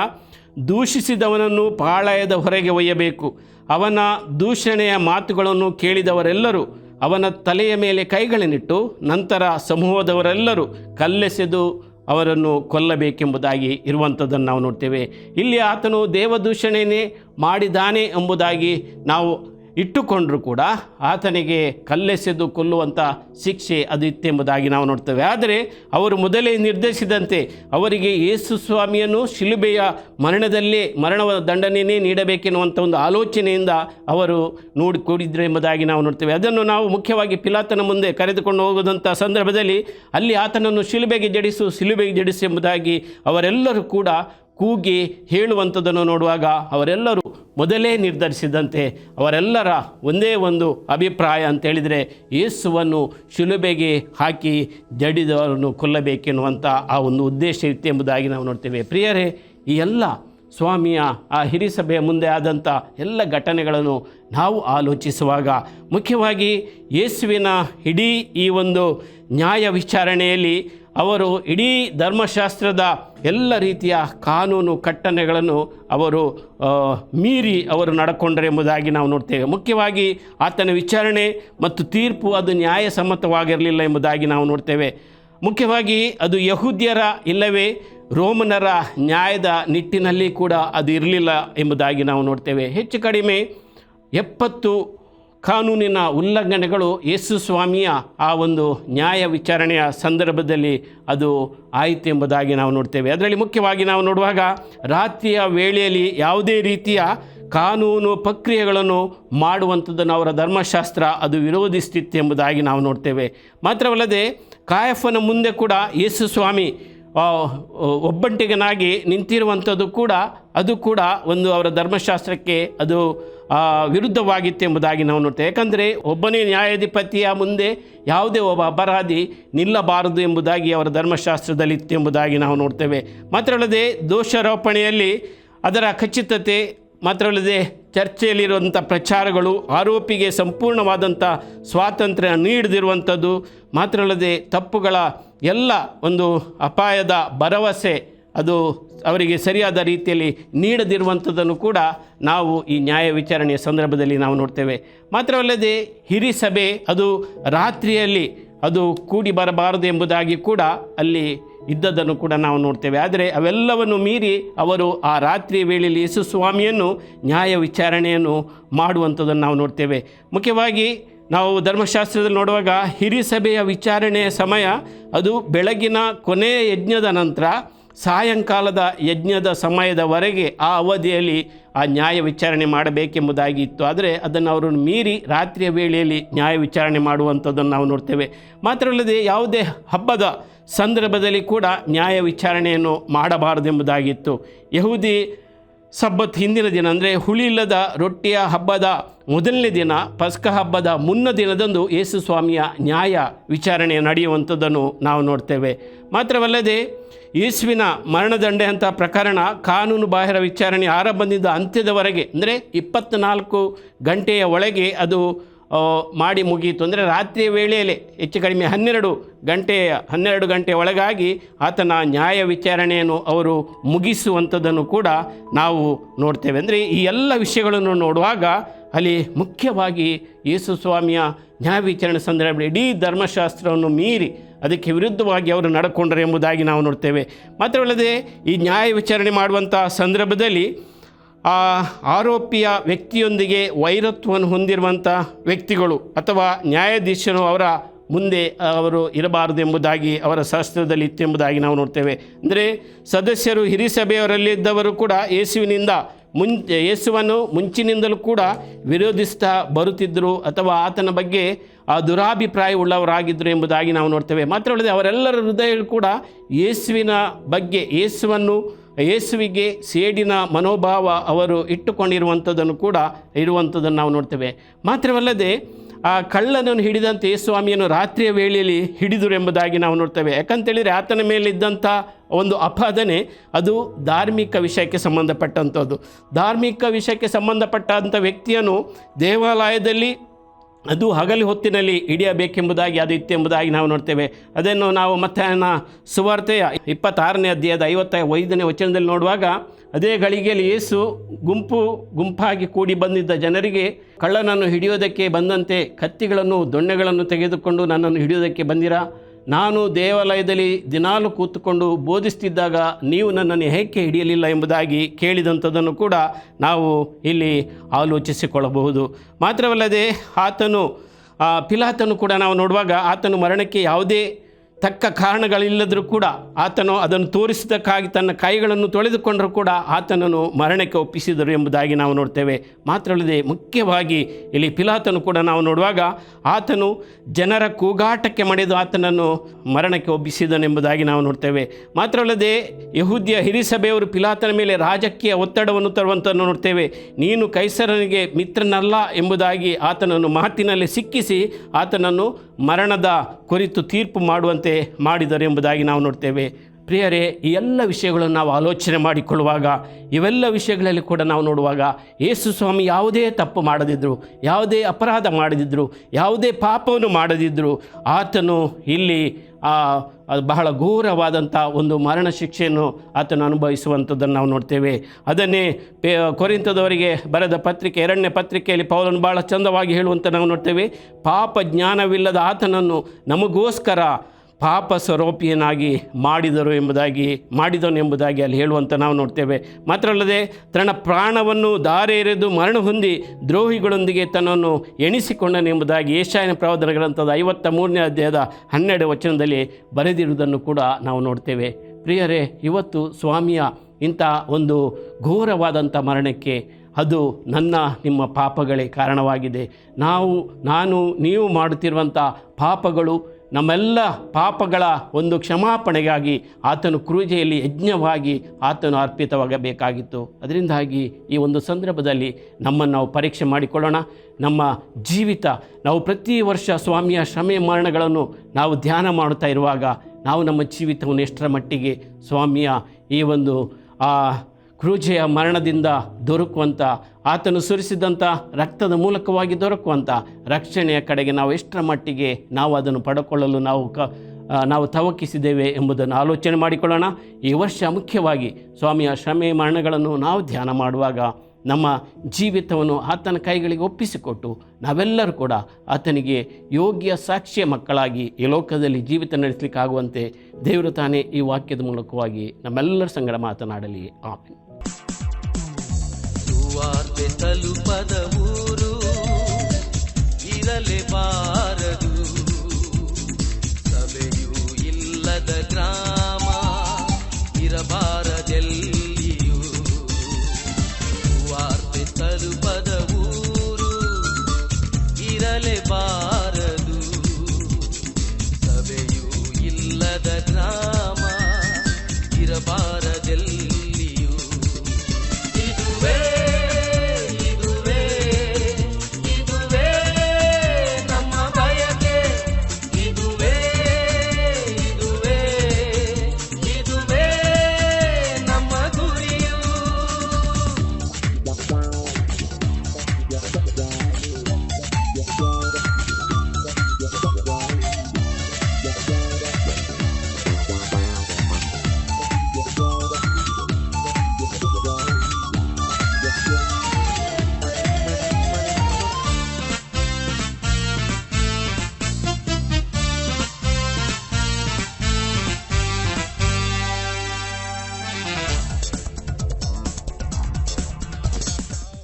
ದೂಷಿಸಿದವನನ್ನು ಪಾಳಯದ ಹೊರಗೆ ಒಯ್ಯಬೇಕು. ಅವನ ದೂಷಣೆಯ ಮಾತುಗಳನ್ನು ಕೇಳಿದವರೆಲ್ಲರೂ ಅವನ ತಲೆಯ ಮೇಲೆ ಕೈಗಳನ್ನಿಟ್ಟು ನಂತರ ಸಮೂಹದವರೆಲ್ಲರೂ ಕಲ್ಲೆಸೆದು ಅವರನ್ನು ಕೊಲ್ಲಬೇಕೆಂಬುದಾಗಿ ಇರುವಂಥದ್ದನ್ನು ನಾವು ನೋಡ್ತೇವೆ. ಇಲ್ಲಿ ಆತನು ದೇವದೂಷಣೆಯೇ ಮಾಡಿದ್ದಾನೆ ಎಂಬುದಾಗಿ ನಾವು ಇಟ್ಟುಕೊಂಡರೂ ಕೂಡ ಆತನಿಗೆ ಕಲ್ಲೆಸೆದು ಕೊಲ್ಲುವಂಥ ಶಿಕ್ಷೆ ಅದು ಇತ್ತೆಂಬುದಾಗಿ ನಾವು ನೋಡ್ತೇವೆ. ಆದರೆ ಅವರು ಮೊದಲೇ ನಿರ್ಧರಿಸಿದಂತೆ ಅವರಿಗೆ ಯೇಸು ಸ್ವಾಮಿಯನ್ನು ಶಿಲುಬೆಯ ಮರಣದಲ್ಲೇ ಮರಣವ ದಂಡನೆಯೇ ನೀಡಬೇಕೆನ್ನುವಂಥ ಒಂದು ಆಲೋಚನೆಯಿಂದ ಅವರು ನೋಡಿಕೊಂಡಿದ್ರು ಎಂಬುದಾಗಿ ನಾವು ನೋಡ್ತೇವೆ. ಅದನ್ನು ನಾವು ಮುಖ್ಯವಾಗಿ ಪಿಲಾತನ ಮುಂದೆ ಕರೆದುಕೊಂಡು ಹೋಗುವಂಥ ಸಂದರ್ಭದಲ್ಲಿ ಅಲ್ಲಿ ಆತನನ್ನು ಶಿಲುಬೆಗೆ ಜಡಿಸು ಶಿಲುಬೆಗೆ ಜಡಿಸು ಎಂಬುದಾಗಿ ಅವರೆಲ್ಲರೂ ಕೂಡ ಕೂಗಿ ಹೇಳುವಂಥದ್ದನ್ನು ನೋಡುವಾಗ ಅವರೆಲ್ಲರೂ ಮೊದಲೇ ನಿರ್ಧರಿಸಿದಂತೆ ಅವರೆಲ್ಲರ ಒಂದೇ ಒಂದು ಅಭಿಪ್ರಾಯ ಅಂತೇಳಿದರೆ ಯೇಸುವನ್ನು ಶಿಲುಬೆಗೆ ಹಾಕಿ ಜಡಿದವರನ್ನು ಕೊಲ್ಲಬೇಕೆನ್ನುವಂಥ ಆ ಒಂದು ಉದ್ದೇಶ ಇತ್ತು ಎಂಬುದಾಗಿ ನಾವು ನೋಡ್ತೇವೆ. ಪ್ರಿಯರೇ, ಈ ಎಲ್ಲ ಸ್ವಾಮಿಯ ಆ ಹಿರಿಸಭೆಯ ಮುಂದೆ ಆದಂಥ ಎಲ್ಲ ಘಟನೆಗಳನ್ನು ನಾವು ಆಲೋಚಿಸುವಾಗ ಮುಖ್ಯವಾಗಿ ಯೇಸುವಿನ ಇಡೀ ಈ ಒಂದು ನ್ಯಾಯ ವಿಚಾರಣೆಯಲ್ಲಿ ಅವರು ಇಡೀ ಧರ್ಮಶಾಸ್ತ್ರದ ಎಲ್ಲ ರೀತಿಯ ಕಾನೂನು ಕಟ್ಟಣೆಗಳನ್ನು ಅವರು ಮೀರಿ ಅವರು ನಡ್ಕೊಂಡ್ರೆ ಎಂಬುದಾಗಿ ನಾವು ನೋಡ್ತೇವೆ. ಮುಖ್ಯವಾಗಿ ಆತನ ವಿಚಾರಣೆ ಮತ್ತು ತೀರ್ಪು ಅದು ನ್ಯಾಯಸಮ್ಮತವಾಗಿರಲಿಲ್ಲ ಎಂಬುದಾಗಿ ನಾವು ನೋಡ್ತೇವೆ. ಮುಖ್ಯವಾಗಿ ಅದು ಯಹೂದ್ಯರ ಇಲ್ಲವೇ ರೋಮನರ ನ್ಯಾಯದ ನಿಟ್ಟಿನಲ್ಲಿ ಕೂಡ ಅದು ಇರಲಿಲ್ಲ ಎಂಬುದಾಗಿ ನಾವು ನೋಡ್ತೇವೆ. ಹೆಚ್ಚು ಕಡಿಮೆ ಎಪ್ಪತ್ತು ಕಾನೂನಿನ ಉಲ್ಲಂಘನೆಗಳು ಯೇಸು ಸ್ವಾಮಿಯ ಆ ಒಂದು ನ್ಯಾಯ ವಿಚಾರಣೆಯ ಸಂದರ್ಭದಲ್ಲಿ ಅದು ಆಯಿತು ಎಂಬುದಾಗಿ ನಾವು ನೋಡ್ತೇವೆ. ಅದರಲ್ಲಿ ಮುಖ್ಯವಾಗಿ ನಾವು ನೋಡುವಾಗ ರಾತ್ರಿಯ ವೇಳೆಯಲ್ಲಿ ಯಾವುದೇ ರೀತಿಯ ಕಾನೂನು ಪ್ರಕ್ರಿಯೆಗಳನ್ನು ಮಾಡುವಂಥದ್ದನ್ನು ಅವರ ಧರ್ಮಶಾಸ್ತ್ರ ಅದು ವಿರೋಧಿಸ್ತಿತ್ತು ಎಂಬುದಾಗಿ ನಾವು ನೋಡ್ತೇವೆ. ಮಾತ್ರವಲ್ಲದೆ ಕಾಯಫನ ಮುಂದೆ ಕೂಡ ಯೇಸು ಸ್ವಾಮಿ ಒಬ್ಬಂಟಿಗನಾಗಿ ನಿಂತಿರುವಂಥದ್ದು ಕೂಡ, ಅದು ಕೂಡ ಒಂದು ಅವರ ಧರ್ಮಶಾಸ್ತ್ರಕ್ಕೆ ಅದು ವಿರುದ್ಧವಾಗಿತ್ತು ಎಂಬುದಾಗಿ ನಾವು ನೋಡ್ತೇವೆ. ಯಾಕಂದರೆ ಒಬ್ಬನೇ ನ್ಯಾಯಾಧಿಪತಿಯ ಮುಂದೆ ಯಾವುದೇ ಒಬ್ಬ ಅಪರಾಧಿ ನಿಲ್ಲಬಾರದು ಎಂಬುದಾಗಿ ಅವರ ಧರ್ಮಶಾಸ್ತ್ರದಲ್ಲಿತ್ತು ಎಂಬುದಾಗಿ ನಾವು ನೋಡ್ತೇವೆ. ಮಾತ್ರವಲ್ಲದೆ ದೋಷಾರೋಪಣೆಯಲ್ಲಿ ಅದರ ಖಚಿತತೆ, ಮಾತ್ರವಲ್ಲದೆ ಚರ್ಚೆಯಲ್ಲಿರುವಂಥ ಪ್ರಚಾರಗಳು, ಆರೋಪಿಗೆ ಸಂಪೂರ್ಣವಾದಂಥ ಸ್ವಾತಂತ್ರ್ಯ ನೀಡದಿರುವಂಥದ್ದು, ಮಾತ್ರವಲ್ಲದೆ ತಪ್ಪುಗಳ ಎಲ್ಲ ಒಂದು ಅಪಾಯದ ಭರವಸೆ ಅದು ಅವರಿಗೆ ಸರಿಯಾದ ರೀತಿಯಲ್ಲಿ ನೀಡದಿರುವಂಥದ್ದನ್ನು ಕೂಡ ನಾವು ಈ ನ್ಯಾಯ ವಿಚಾರಣೆಯ ಸಂದರ್ಭದಲ್ಲಿ ನಾವು ನೋಡ್ತೇವೆ. ಮಾತ್ರವಲ್ಲದೆ ಹಿರಿ ಸಭೆ ಅದು ರಾತ್ರಿಯಲ್ಲಿ ಅದು ಕೂಡಿ ಬರಬಾರದು ಎಂಬುದಾಗಿ ಕೂಡ ಅಲ್ಲಿ ಇದ್ದದ್ದನ್ನು ಕೂಡ ನಾವು ನೋಡ್ತೇವೆ. ಆದರೆ ಅವೆಲ್ಲವನ್ನು ಮೀರಿ ಅವರು ಆ ರಾತ್ರಿ ವೇಳೆಯಲ್ಲಿ ಯೇಸು ಸ್ವಾಮಿಯನ್ನು ನ್ಯಾಯ ವಿಚಾರಣೆಯನ್ನು ಮಾಡುವಂಥದ್ದನ್ನು ನಾವು ನೋಡ್ತೇವೆ. ಮುಖ್ಯವಾಗಿ ನಾವು ಧರ್ಮಶಾಸ್ತ್ರದಲ್ಲಿ ನೋಡುವಾಗ ಹಿರಿ ಸಭೆಯ ವಿಚಾರಣೆಯ ಸಮಯ ಅದು ಬೆಳಗಿನ ಕೊನೆಯ ಯಜ್ಞದ ನಂತರ ಸಾಯಂಕಾಲದ ಯಜ್ಞದ ಸಮಯದವರೆಗೆ ಆ ಅವಧಿಯಲ್ಲಿ ಆ ನ್ಯಾಯ ವಿಚಾರಣೆ ಮಾಡಬೇಕೆಂಬುದಾಗಿ ಇತ್ತು. ಆದರೆ ಅದನ್ನು ಅವರನ್ನು ಮೀರಿ ರಾತ್ರಿಯ ವೇಳೆಯಲ್ಲಿ ನ್ಯಾಯ ವಿಚಾರಣೆ ಮಾಡುವಂಥದ್ದನ್ನು ನಾವು ನೋಡ್ತೇವೆ. ಮಾತ್ರವಲ್ಲದೆ ಯಾವುದೇ ಹಬ್ಬದ ಸಂದರ್ಭದಲ್ಲಿ ಕೂಡ ನ್ಯಾಯ ವಿಚಾರಣೆಯನ್ನು ಮಾಡಬಾರದೆಂಬುದಾಗಿತ್ತು. ಯಹೂದಿ ಸಬ್ಬತ್ ಹಿಂದಿನ ದಿನ, ಅಂದರೆ ಹುಳಿಯಿಲ್ಲದ ರೊಟ್ಟಿಯ ಹಬ್ಬದ ಮೊದಲನೇ ದಿನ, ಪಸ್ಕ ಹಬ್ಬದ ಮುನ್ನ ದಿನದಂದು ಯೇಸು ಸ್ವಾಮಿಯ ನ್ಯಾಯ ವಿಚಾರಣೆ ನಡೆಯುವಂಥದ್ದನ್ನು ನಾವು ನೋಡ್ತೇವೆ. ಮಾತ್ರವಲ್ಲದೆ ಯೇಸುವಿನ ಮರಣದಂಡೆ ಅಂತ ಪ್ರಕರಣ ಕಾನೂನು ಬಾಹಿರ ವಿಚಾರಣೆ ಆರಂಭದಿಂದ ಅಂತ್ಯದವರೆಗೆ, ಅಂದರೆ ಇಪ್ಪತ್ತ್ನಾಲ್ಕು ಗಂಟೆಯ ಒಳಗೆ ಅದು ಮಾಡಿ ಮುಗಿಯಿತು ಅಂದರೆ ರಾತ್ರಿಯ ವೇಳೆಯಲ್ಲೇ, ಹೆಚ್ಚು ಕಡಿಮೆ ಹನ್ನೆರಡು ಗಂಟೆಯ, ಹನ್ನೆರಡು ಗಂಟೆ ಒಳಗಾಗಿ ಆತನ ನ್ಯಾಯ ವಿಚಾರಣೆಯನ್ನು ಅವರು ಮುಗಿಸುವಂಥದ್ದನ್ನು ಕೂಡ ನಾವು ನೋಡ್ತೇವೆ. ಅಂದರೆ ಈ ಎಲ್ಲ ವಿಷಯಗಳನ್ನು ನೋಡುವಾಗ ಅಲ್ಲಿ ಮುಖ್ಯವಾಗಿ ಯೇಸು ಸ್ವಾಮಿಯ ನ್ಯಾಯ ವಿಚಾರಣೆ ಸಂದರ್ಭದಲ್ಲಿ ಇಡೀ ಧರ್ಮಶಾಸ್ತ್ರವನ್ನು ಮೀರಿ ಅದಕ್ಕೆ ವಿರುದ್ಧವಾಗಿ ಅವರು ನಡ್ಕೊಂಡರು ಎಂಬುದಾಗಿ ನಾವು ನೋಡ್ತೇವೆ. ಮಾತ್ರವಲ್ಲದೆ ಈ ನ್ಯಾಯ ವಿಚಾರಣೆ ಮಾಡುವಂಥ ಸಂದರ್ಭದಲ್ಲಿ ಆ ಆರೋಪಿಯ ವ್ಯಕ್ತಿಯೊಂದಿಗೆ ವೈರತ್ವವನ್ನು ಹೊಂದಿರುವಂಥ ವ್ಯಕ್ತಿಗಳು ಅಥವಾ ನ್ಯಾಯಾಧೀಶರು ಅವರ ಮುಂದೆ ಅವರು ಇರಬಾರದು ಎಂಬುದಾಗಿ ಅವರ ಶಾಸ್ತ್ರದಲ್ಲಿ ಇತ್ತು ಎಂಬುದಾಗಿ ನಾವು ನೋಡ್ತೇವೆ. ಅಂದರೆ ಸದಸ್ಯರು ಹಿರಿ ಸಭೆಯವರಲ್ಲಿದ್ದವರು ಕೂಡ ಯೇಸುವಿನಿಂದ ಮುಂಚೆ ಯೇಸುವನ್ನು ಮುಂಚಿನಿಂದಲೂ ಕೂಡ ವಿರೋಧಿಸ್ತಾ ಬರುತ್ತಿದ್ದರು ಅಥವಾ ಆತನ ಬಗ್ಗೆ ಆ ದುರಾಭಿಪ್ರಾಯ ಉಳ್ಳವರಾಗಿದ್ದರು ಎಂಬುದಾಗಿ ನಾವು ನೋಡ್ತೇವೆ. ಮಾತ್ರವಲ್ಲದೆ ಅವರೆಲ್ಲರ ಹೃದಯ ಕೂಡ ಯೇಸುವಿನ ಬಗ್ಗೆ, ಯೇಸುವನ್ನು, ಯೇಸುವಿಗೆ ಸೇಡಿನ ಮನೋಭಾವ ಅವರು ಇಟ್ಟುಕೊಂಡಿರುವಂಥದ್ದನ್ನು ಕೂಡ, ಇರುವಂಥದ್ದನ್ನು ನಾವು ನೋಡ್ತೇವೆ. ಮಾತ್ರವಲ್ಲದೆ ಆ ಕಳ್ಳನನ್ನು ಹಿಡಿದಂತೆ ಯೇಸುಸ್ವಾಮಿಯನ್ನು ರಾತ್ರಿಯ ವೇಳೆಯಲ್ಲಿ ಹಿಡಿದರು ಎಂಬುದಾಗಿ ನಾವು ನೋಡ್ತೇವೆ. ಯಾಕಂತೇಳಿದರೆ ಆತನ ಮೇಲಿದ್ದಂಥ ಒಂದು ಅಪಾದನೆ ಅದು ಧಾರ್ಮಿಕ ವಿಷಯಕ್ಕೆ ಸಂಬಂಧಪಟ್ಟಂಥದ್ದು. ಧಾರ್ಮಿಕ ವಿಷಯಕ್ಕೆ ಸಂಬಂಧಪಟ್ಟಂಥ ವ್ಯಕ್ತಿಯನ್ನು ದೇವಾಲಯದಲ್ಲಿ, ಅದು ಹಗಲಿ ಹೊತ್ತಿನಲ್ಲಿ ಹಿಡಿಯಬೇಕೆಂಬುದಾಗಿ, ಅದು ಇತ್ತು ಎಂಬುದಾಗಿ ನಾವು ನೋಡ್ತೇವೆ. ಅದನ್ನು ನಾವು ಮಧ್ಯಾಹ್ನ ಸುವಾರ್ತೆಯ ಇಪ್ಪತ್ತಾರನೇ ಅಧ್ಯಾಯದ ಐವತ್ತ ಐದನೇ ವಚನದಲ್ಲಿ ನೋಡುವಾಗ, ಅದೇ ಗಳಿಗೆಯಲ್ಲಿ ಯೇಸು ಗುಂಪು ಗುಂಪಾಗಿ ಕೂಡಿ ಬಂದಿದ್ದ ಜನರಿಗೆ ಕಳ್ಳನನ್ನು ಹಿಡಿಯೋದಕ್ಕೆ ಬಂದಂತೆ, ಕತ್ತಿಗಳನ್ನು, ದೊಣ್ಣೆಗಳನ್ನು ತೆಗೆದುಕೊಂಡು ನನ್ನನ್ನು ಹಿಡಿಯೋದಕ್ಕೆ ಬಂದಿರಾ? ನಾನು ದೇವಾಲಯದಲ್ಲಿ ದಿನಾಲು ಕೂತುಕೊಂಡು ಬೋಧಿಸ್ತಿದ್ದಾಗ ನೀವು ನನ್ನನ್ನು ಹೇಗೆ ಹಿಡಿಯಲಿಲ್ಲ ಎಂಬುದಾಗಿ ಕೇಳಿದಂಥದ್ದನ್ನು ಕೂಡ ನಾವು ಇಲ್ಲಿ ಆಲೋಚಿಸಿಕೊಳ್ಳಬಹುದು. ಮಾತ್ರವಲ್ಲದೆ ಆತನು ಪಿಲಾತನು ಕೂಡ ನಾವು ನೋಡುವಾಗ ಆತನು ಮರಣಕ್ಕೆ ಯಾವುದೇ ತಕ್ಕ ಕಾರಣಗಳಿಲ್ಲದರೂ ಕೂಡ ಆತನು ಅದನ್ನು ತೋರಿಸಿದ್ದಕ್ಕಾಗಿ ತನ್ನ ಕೈಗಳನ್ನು ತೊಳೆದುಕೊಂಡರೂ ಕೂಡ ಆತನನ್ನು ಮರಣಕ್ಕೆ ಒಪ್ಪಿಸಿದರು ಎಂಬುದಾಗಿ ನಾವು ನೋಡ್ತೇವೆ. ಮಾತ್ರವಲ್ಲದೆ ಮುಖ್ಯವಾಗಿ ಇಲ್ಲಿ ಪಿಲಾತನು ಕೂಡ ನಾವು ನೋಡುವಾಗ ಆತನು ಜನರ ಕೂಗಾಟಕ್ಕೆ ಮಡಿದು ಆತನನ್ನು ಮರಣಕ್ಕೆ ಒಪ್ಪಿಸಿದನೆಂಬುದಾಗಿ ನಾವು ನೋಡ್ತೇವೆ. ಮಾತ್ರವಲ್ಲದೆ ಯಹೂದ್ಯ ಹಿರಿಸಭೆಯವರು ಪಿಲಾತನ ಮೇಲೆ ರಾಜಕೀಯ ಒತ್ತಡವನ್ನು ತರುವಂತನ್ನು ನೋಡ್ತೇವೆ. ನೀನು ಕೈಸರನಿಗೆ ಮಿತ್ರನಲ್ಲ ಎಂಬುದಾಗಿ ಆತನನ್ನು ಮಾತಿನಲ್ಲಿ ಸಿಕ್ಕಿಸಿ ಆತನನ್ನು ಮರಣದ ಕುರಿತು ತೀರ್ಪು ಮಾಡುವಂತೆ ಮಾಡಿದರು ಎಂಬುದಾಗಿ ನಾವು ನೋಡ್ತೇವೆ. ಪ್ರಿಯರೇ, ಈ ಎಲ್ಲ ವಿಷಯಗಳನ್ನು ನಾವು ಆಲೋಚನೆ ಮಾಡಿಕೊಳ್ಳುವಾಗ, ಇವೆಲ್ಲ ವಿಷಯಗಳಲ್ಲಿ ಕೂಡ ನಾವು ನೋಡುವಾಗ ಯೇಸು ಸ್ವಾಮಿ ಯಾವುದೇ ತಪ್ಪು ಮಾಡದಿದ್ದರು, ಯಾವುದೇ ಅಪರಾಧ ಮಾಡದಿದ್ದರು, ಯಾವುದೇ ಪಾಪವನ್ನು ಮಾಡದಿದ್ದರು. ಆತನು ಇಲ್ಲಿ ಆ ಬಹಳ ಘೋರವಾದಂಥ ಒಂದು ಮರಣ ಶಿಕ್ಷೆಯನ್ನು ಆತನು ಅನುಭವಿಸುವಂಥದ್ದನ್ನು ನಾವು ನೋಡ್ತೇವೆ. ಅದನ್ನೇ ಪೇ ಕೊರಿಂತದವರಿಗೆ ಬರೆದ ಪತ್ರಿಕೆ, ಎರಡನೇ ಪತ್ರಿಕೆಯಲ್ಲಿ ಪೌಲನ್ನು ಭಾಳ ಚಂದವಾಗಿ ಹೇಳುವಂಥ ನಾವು ನೋಡ್ತೇವೆ. ಪಾಪ ಜ್ಞಾನವಿಲ್ಲದ ಆತನನ್ನು ನಮಗೋಸ್ಕರ ಪಾಪ ಸ್ವರೂಪಿಯನಾಗಿ ಮಾಡಿದರು ಎಂಬುದಾಗಿ ಮಾಡಿದನು ಎಂಬುದಾಗಿ ಅಲ್ಲಿ ಹೇಳುವಂಥ ನಾವು ನೋಡ್ತೇವೆ. ಮಾತ್ರ ಅಲ್ಲದೆ ತನ್ನ ಪ್ರಾಣವನ್ನು ದಾರೆ ಎರೆದು ಮರಣ ಹೊಂದಿ ದ್ರೋಹಿಗಳೊಂದಿಗೆ ತನ್ನನ್ನು ಎಣಿಸಿಕೊಂಡನು ಎಂಬುದಾಗಿ ಏಷಾಯನ ಪ್ರವಾದನ ಗ್ರಂಥದ ಐವತ್ತ ಮೂರನೇ ಅಧ್ಯಾಯದ ಹನ್ನೆರಡು ವಚನದಲ್ಲಿ ಬರೆದಿರುವುದನ್ನು ಕೂಡ ನಾವು ನೋಡ್ತೇವೆ. ಪ್ರಿಯರೇ, ಇವತ್ತು ಸ್ವಾಮಿಯ ಇಂಥ ಒಂದು ಘೋರವಾದಂಥ ಮರಣಕ್ಕೆ ಅದು ನನ್ನ, ನಿಮ್ಮ ಪಾಪಗಳೇ ಕಾರಣವಾಗಿದೆ. ನಾವು, ನಾನು, ನೀವು ಮಾಡುತ್ತಿರುವಂಥ ಪಾಪಗಳು ನಮ್ಮೆಲ್ಲ ಪಾಪಗಳ ಒಂದು ಕ್ಷಮಾಪಣೆಗಾಗಿ ಆತನು ಕ್ರೂಜೆಯಲ್ಲಿ ಯಜ್ಞವಾಗಿ ಆತನು ಅರ್ಪಿತವಾಗಬೇಕಾಗಿತ್ತು. ಅದರಿಂದಾಗಿ ಈ ಒಂದು ಸಂದರ್ಭದಲ್ಲಿ ನಮ್ಮನ್ನು ನಾವು ಪರೀಕ್ಷೆ ಮಾಡಿಕೊಳ್ಳೋಣ. ನಮ್ಮ ಜೀವಿತ, ನಾವು ಪ್ರತಿ ವರ್ಷ ಸ್ವಾಮಿಯ ಶ್ರಮೆ ಮರಣಗಳನ್ನು ನಾವು ಧ್ಯಾನ ಮಾಡುತ್ತಾ ಇರುವಾಗ ನಾವು ನಮ್ಮ ಜೀವಿತವನ್ನು ಎಷ್ಟರ ಮಟ್ಟಿಗೆ ಸ್ವಾಮಿಯ ಈ ಒಂದು ಕ್ರೂಜೆಯ ಮರಣದಿಂದ ದೊರಕುವಂಥ ಆತನು ಸುರಿಸಿದಂಥ ರಕ್ತದ ಮೂಲಕವಾಗಿ ದೊರಕುವಂಥ ರಕ್ಷಣೆಯ ಕಡೆಗೆ ನಾವು ಎಷ್ಟರ ಮಟ್ಟಿಗೆ ನಾವು ಅದನ್ನು ಪಡ್ಕೊಳ್ಳಲು ನಾವು ಕ ನಾವು ತವಕಿಸಿದ್ದೇವೆ ಎಂಬುದನ್ನು ಆಲೋಚನೆ ಮಾಡಿಕೊಳ್ಳೋಣ. ಈ ವರ್ಷ ಮುಖ್ಯವಾಗಿ ಸ್ವಾಮಿಯ ಶ್ರಮೆ ಮರಣಗಳನ್ನು ನಾವು ಧ್ಯಾನ ಮಾಡುವಾಗ ನಮ್ಮ ಜೀವಿತವನ್ನು ಆತನ ಕೈಗಳಿಗೆ ಒಪ್ಪಿಸಿಕೊಟ್ಟು ನಾವೆಲ್ಲರೂ ಕೂಡ ಆತನಿಗೆ ಯೋಗ್ಯ ಸಾಕ್ಷ್ಯ ಮಕ್ಕಳಾಗಿ ಈ ಲೋಕದಲ್ಲಿ ಜೀವಿತ ನಡೆಸಲಿಕ್ಕಾಗುವಂತೆ ದೇವರು ತಾನೇ ಈ ವಾಕ್ಯದ ಮೂಲಕವಾಗಿ ನಮ್ಮೆಲ್ಲರ ಸಂಗಡ ಮಾತನಾಡಲಿ. ಆಮೇಲೆ ಸುವಾರ್ತೆ ತಲುಪದ ಊರು. ಇರಲೇಬಾರದು ಸಭೆಯೂ ಇಲ್ಲದ ಗ್ರಾಮ, ಇರಬಾರದೆಲ್ಲಿಯೂ. ಸುವಾರ್ತೆ ತಲುಪದ ಊರು ಇರಲೇಬಾರದು ಸಭೆಯೂ ಇಲ್ಲದ ಗ್ರಾಮ ಇರಬಾರದು